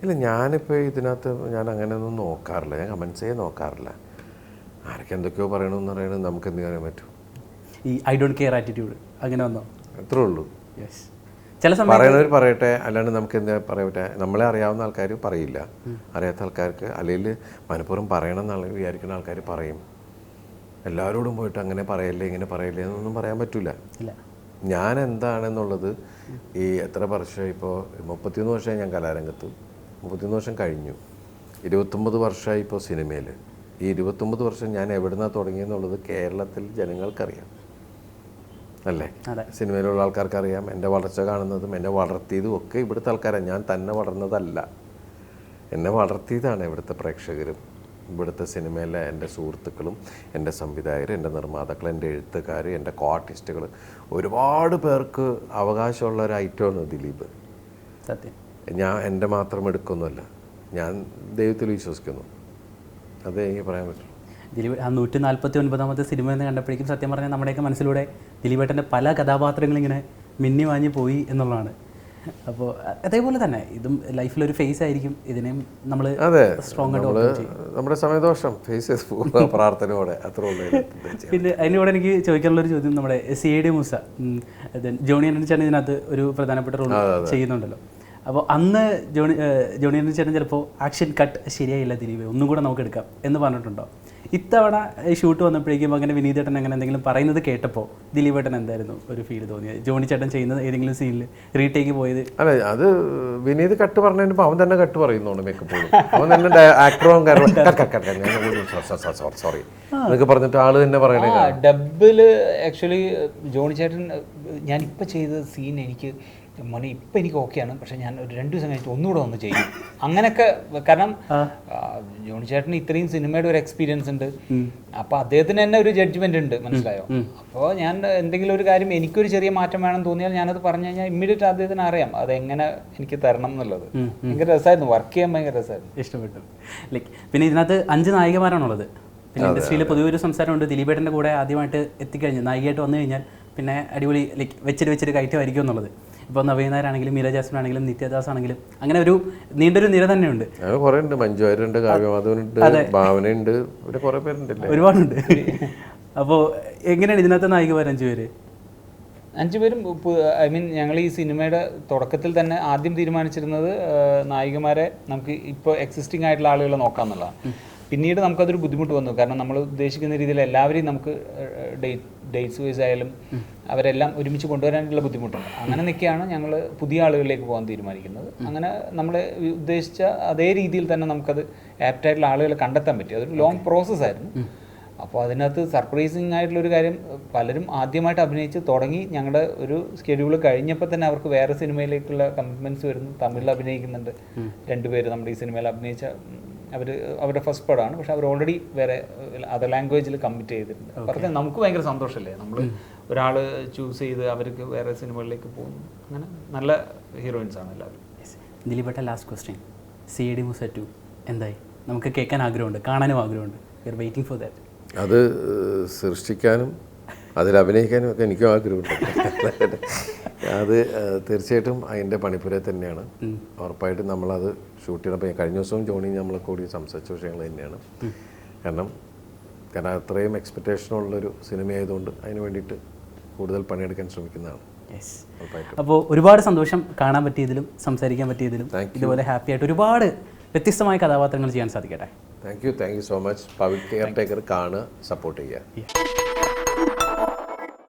ഇല്ല ഞാനിപ്പോൾ ഇതിനകത്ത് ഞാൻ അങ്ങനെയൊന്നും നോക്കാറില്ല. ഞാൻ കമൻസേ നോക്കാറില്ല. ആരൊക്കെ എന്തൊക്കെയോ പറയണമെന്ന് പറയണത് നമുക്ക് എന്ത് പറയാൻ പറ്റും? ഈ ഐ ഡോണ്ട് കെയർ ആറ്റിറ്റ്യൂഡ് അങ്ങനെ വന്നോ? അത്രേ ഉള്ളൂ. യെസ് ചില സമയം പറയണവർ പറയട്ടെ അല്ലാണ്ട് നമുക്ക് എന്താ പറയാൻ പറ്റുക നമ്മളെ അറിയാവുന്ന ആൾക്കാർ പറയില്ല. അറിയാത്ത ആൾക്കാർക്ക് അല്ലെങ്കിൽ മനഃപൂർവം പറയണം എന്നുള്ള വിചാരിക്കുന്ന ആൾക്കാർ പറയും. എല്ലാവരോടും പോയിട്ട് അങ്ങനെ പറയല്ലേ ഇങ്ങനെ പറയല്ലേ എന്നൊന്നും പറയാൻ പറ്റില്ല ഞാൻ എന്താണെന്നുള്ളത് ഈ എത്ര വർഷം ഇപ്പോൾ മുപ്പത്തിയൊന്ന് വർഷമായി ഞാൻ കലാരംഗത്ത്. മുപ്പത്തിയൊന്ന് വർഷം കഴിഞ്ഞു. ഇരുപത്തൊമ്പത് വർഷമായി ഇപ്പോൾ സിനിമയിൽ ഈ ഇരുപത്തൊമ്പത് വർഷം ഞാൻ എവിടെ നിന്നാണ് തുടങ്ങിയെന്നുള്ളത് കേരളത്തിൽ ജനങ്ങൾക്കറിയാം. അല്ലേ? സിനിമയിലുള്ള ആൾക്കാർക്ക് അറിയാം എന്റെ വളർച്ച കാണുന്നതും എന്നെ വളർത്തിയതും ഒക്കെ ഇവിടുത്തെ ആൾക്കാരാണ് ഞാൻ തന്നെ വളർന്നതല്ല. എന്നെ വളർത്തിയതാണ് ഇവിടുത്തെ പ്രേക്ഷകരും. ഇവിടുത്തെ സിനിമയിലെ എന്റെ സുഹൃത്തുക്കളും എന്റെ സംവിധായകർ എന്റെ നിർമ്മാതാക്കൾ എന്റെ എഴുത്തുകാർ എന്റെ കോ ആർട്ടിസ്റ്റുകൾ ഒരുപാട് പേർക്ക് അവകാശമുള്ള ഒരു ഐറ്റമാണ് ദിലീപ്. സത്യം. ഞാൻ എന്റെ മാത്രം എടുക്കൊന്നുമല്ല ഞാൻ ദൈവത്തിൽ വിശ്വസിക്കുന്നു. അതേ എനിക്ക് പറയാൻ പറ്റും. ദിലീപ് ആ നൂറ്റി നാൽപ്പത്തി ഒൻപതാമത്തെ സിനിമ എന്ന് കണ്ടപ്പോഴേക്കും സത്യം പറഞ്ഞാൽ നമ്മുടെയൊക്കെ മനസ്സിലൂടെ ദിലീപേട്ടന്റെ പല കഥാപാത്രങ്ങളും ഇങ്ങനെ മിന്നി വാങ്ങി പോയി എന്നുള്ളതാണ്. അപ്പോൾ അതേപോലെ തന്നെ ഇതും ലൈഫിലൊരു ഫേസ് ആയിരിക്കും ഇതിനെയും നമ്മൾ അതെ സ്ട്രോങ് ആയിട്ട്. നമ്മുടെ സമയദോഷം ഫേസ് ചെയ്ത് പോവുക പ്രാർത്ഥനയോടെ അത്ര. <laughs> പിന്നെ അതിനോട് എനിക്ക് ചോദിക്കാനുള്ള ഒരു ചോദ്യം നമ്മുടെ C I D Moosa Johnny ചേട്ടൻ ഇതിനകത്ത് ഒരു പ്രധാനപ്പെട്ട റോൾ ചെയ്യുന്നുണ്ടല്ലോ അപ്പോൾ അന്ന് ജോണി ജോണി ചേട്ടൻ ചിലപ്പോൾ ആക്ഷൻ കട്ട് ശരിയായില്ല ദിലീപ് ഒന്നും കൂടെ നമുക്ക് എടുക്കാം എന്ന് പറഞ്ഞിട്ടുണ്ടോ ഇത്തവണ ഷൂട്ട് വന്നപ്പോഴേക്കും അങ്ങനെ വിനീതേട്ടൻ അങ്ങനെ എന്തെങ്കിലും പറയുന്നത് കേട്ടപ്പോൾ ദിലീപ് ചേട്ടൻ എന്തായിരുന്നു ഒരു ഫീൽ തോന്നിയത്? ജോണി ചേട്ടൻ ചെയ്യുന്നത് ഏതെങ്കിലും സീനിൽ റീടേക്ക് പോയത്? അല്ല അത് വിനീത് കട്ട് പറഞ്ഞു അവൻ തന്നെ കട്ട് പറയുന്നുണ്ട് മേക്കപ്പ് അവൻ തന്നെ ആക്ടറും സോറി <laughs> എന്നൊക്കെ പറഞ്ഞിട്ട് ആൾ തന്നെ പറയണേ ഡബിൽ ആക്ച്വലി ജോണി ചേട്ടൻ ഞാനിപ്പോൾ ചെയ്ത സീൻ എനിക്ക് മോനെ ഇപ്പം എനിക്ക് ഓക്കെയാണ് പക്ഷെ ഞാൻ ഒരു രണ്ട് ദിവസം കഴിഞ്ഞിട്ട് ഒന്നുകൂടെ ഒന്ന് ചെയ്യും. അങ്ങനെയൊക്കെ കാരണം ജോണി ചേട്ടന് ഇത്രയും സിനിമയുടെ ഒരു എക്സ്പീരിയൻസ് ഉണ്ട്. അപ്പോൾ അദ്ദേഹത്തിന് തന്നെ ഒരു ജഡ്ജ്മെന്റ് ഉണ്ട് മനസ്സിലായോ? അപ്പോൾ ഞാൻ എന്തെങ്കിലും ഒരു കാര്യം എനിക്കൊരു ചെറിയ മാറ്റം വേണം തോന്നിയാൽ ഞാനത് പറഞ്ഞു കഴിഞ്ഞാൽ ഇമ്മീഡിയറ്റ് അദ്ദേഹത്തിന് അറിയാം. അത് എങ്ങനെ എനിക്ക് തരണം എന്നുള്ളത്. ഭയങ്കര രസമായിരുന്നു വർക്ക് ചെയ്യാൻ ഭയങ്കര രസമായിരുന്നു ഇഷ്ടപ്പെട്ടു. ലൈക്ക് പിന്നെ ഇതിനകത്ത് അഞ്ച് നായികമാരാണുള്ളത്. പിന്നെ ഇൻഡസ്ട്രിയിൽ പൊതുവെ ഒരു സംസാരമുണ്ട്. ദിലീപേട്ടന്റെ കൂടെ ആദ്യമായിട്ട് എത്തിക്കഴിഞ്ഞു. നായികയായിട്ട് വന്നു കഴിഞ്ഞാൽ പിന്നെ അടിപൊളി ലൈക്ക് വെച്ചിട്ട് വെച്ചിട്ട് കയറ്റമായിരിക്കും എന്നുള്ളത്. ഇപ്പോൾ നവീനാരാണെങ്കിലും മീര ജാസ്മിൻ ആണെങ്കിലും നിത്യദാസ് ആണെങ്കിലും അങ്ങനെ ഒരു നീണ്ടൊരു നിര തന്നെയുണ്ട്. ഉണ്ട് മഞ്ജു വാര്യരുണ്ട് കാവ്യമാധവനുണ്ട് ഭാവനയുണ്ട് കുറെ പേരുണ്ടല്ലേ? ഒരുപാടുണ്ട്. അപ്പോൾ എങ്ങനെയാണ് ഇതിനകത്ത് നായികമാർ അഞ്ചു പേര്? അഞ്ചുപേരും ഐ മീൻ ഞങ്ങൾ ഈ സിനിമയുടെ തുടക്കത്തിൽ തന്നെ ആദ്യം തീരുമാനിച്ചിരുന്നത് നായികമാരെ നമുക്ക് ഇപ്പോൾ എക്സിസ്റ്റിംഗ് ആയിട്ടുള്ള ആളുകളെ നോക്കാമെന്നുള്ളതാണ് പിന്നീട് നമുക്കതൊരു ബുദ്ധിമുട്ട് വന്നു. കാരണം നമ്മൾ ഉദ്ദേശിക്കുന്ന രീതിയിൽ എല്ലാവരെയും നമുക്ക് ഡേറ്റ് ഡേറ്റ്സ് വൈസ് ആയാലും അവരെല്ലാം ഒരുമിച്ച് കൊണ്ടുവരാനുള്ള ബുദ്ധിമുട്ടുണ്ട്. അങ്ങനെ നിൽക്കുകയാണ് ഞങ്ങൾ പുതിയ ആളുകളിലേക്ക് പോകാൻ തീരുമാനിക്കുന്നത്. അങ്ങനെ നമ്മൾ ഉദ്ദേശിച്ച അതേ രീതിയിൽ തന്നെ നമുക്കത് ആപ്റ്റായിട്ടുള്ള ആളുകളെ കണ്ടെത്താൻ പറ്റി. അതൊരു ലോങ് പ്രോസസ്സായിരുന്നു അപ്പോൾ അതിനകത്ത് സർപ്രൈസിങ് ആയിട്ടുള്ള ഒരു കാര്യം പലരും ആദ്യമായിട്ട് അഭിനയിച്ച് തുടങ്ങി ഞങ്ങളുടെ ഒരു സ്കെഡ്യൂൾ കഴിഞ്ഞപ്പോൾ തന്നെ അവർക്ക് വേറെ സിനിമയിലേക്കുള്ള കമ്മിറ്റ്മെന്റ്സ് വരുന്നു. തമിഴിൽ അഭിനയിക്കുന്നുണ്ട് രണ്ടുപേര് നമ്മുടെ ഈ സിനിമയിൽ അഭിനയിച്ച അവർ അവരുടെ ഫസ്റ്റ് പടമാണ് പക്ഷെ അവർ ഓൾറെഡി വേറെ അതർ ലാംഗ്വേജിൽ കമ്മിറ്റ് ചെയ്തിട്ടുണ്ട്. പറഞ്ഞ നമുക്ക് ഭയങ്കര സന്തോഷമല്ലേ? നമ്മൾ ഒരാൾ ചൂസ് ചെയ്ത് അവർക്ക് വേറെ സിനിമകളിലേക്ക് പോകും അങ്ങനെ നല്ല ഹീറോയിൻസ് ആണ് എല്ലാവരും. ദിലീപേട്ട last question C A D Moosa two എന്തായി? നമുക്ക് കേൾക്കാൻ ആഗ്രഹമുണ്ട്. കാണാനും ആഗ്രഹമുണ്ട്. We are waiting for that അത് സൃഷ്ടിക്കാനും അതിൽ അഭിനയിക്കാനും ഒക്കെ എനിക്കും ആഗ്രഹമുണ്ട്. <laughs> അത് തീർച്ചയായിട്ടും അതിന്റെ പണിപ്പുര തന്നെയാണ്. ഉറപ്പായിട്ടും നമ്മളത് ഷൂട്ട് ചെയ്യണം. കഴിഞ്ഞ ദിവസവും ജോണി നമ്മളെ കൂടി സംസാരിച്ച വിഷയങ്ങൾ തന്നെയാണ്. കാരണം കാരണം അത്രയും എക്സ്പെക്റ്റേഷൻ ഉള്ളൊരു സിനിമ ആയതുകൊണ്ട് അതിന് വേണ്ടിയിട്ട് കൂടുതൽ പണിയെടുക്കാൻ ശ്രമിക്കുന്നതാണ്. അപ്പോൾ ഒരുപാട് സന്തോഷം കാണാൻ പറ്റിയതിലും സംസാരിക്കാൻ പറ്റിയതിലും. ഇതുപോലെ ഹാപ്പി ആയിട്ട് ഒരുപാട് വ്യത്യസ്തമായ കഥാപാത്രങ്ങൾ ചെയ്യാൻ സാധിക്കട്ടെ. Thank you thank you so much പവിക് care taker കാണുക സപ്പോർട്ട് ചെയ്യുക.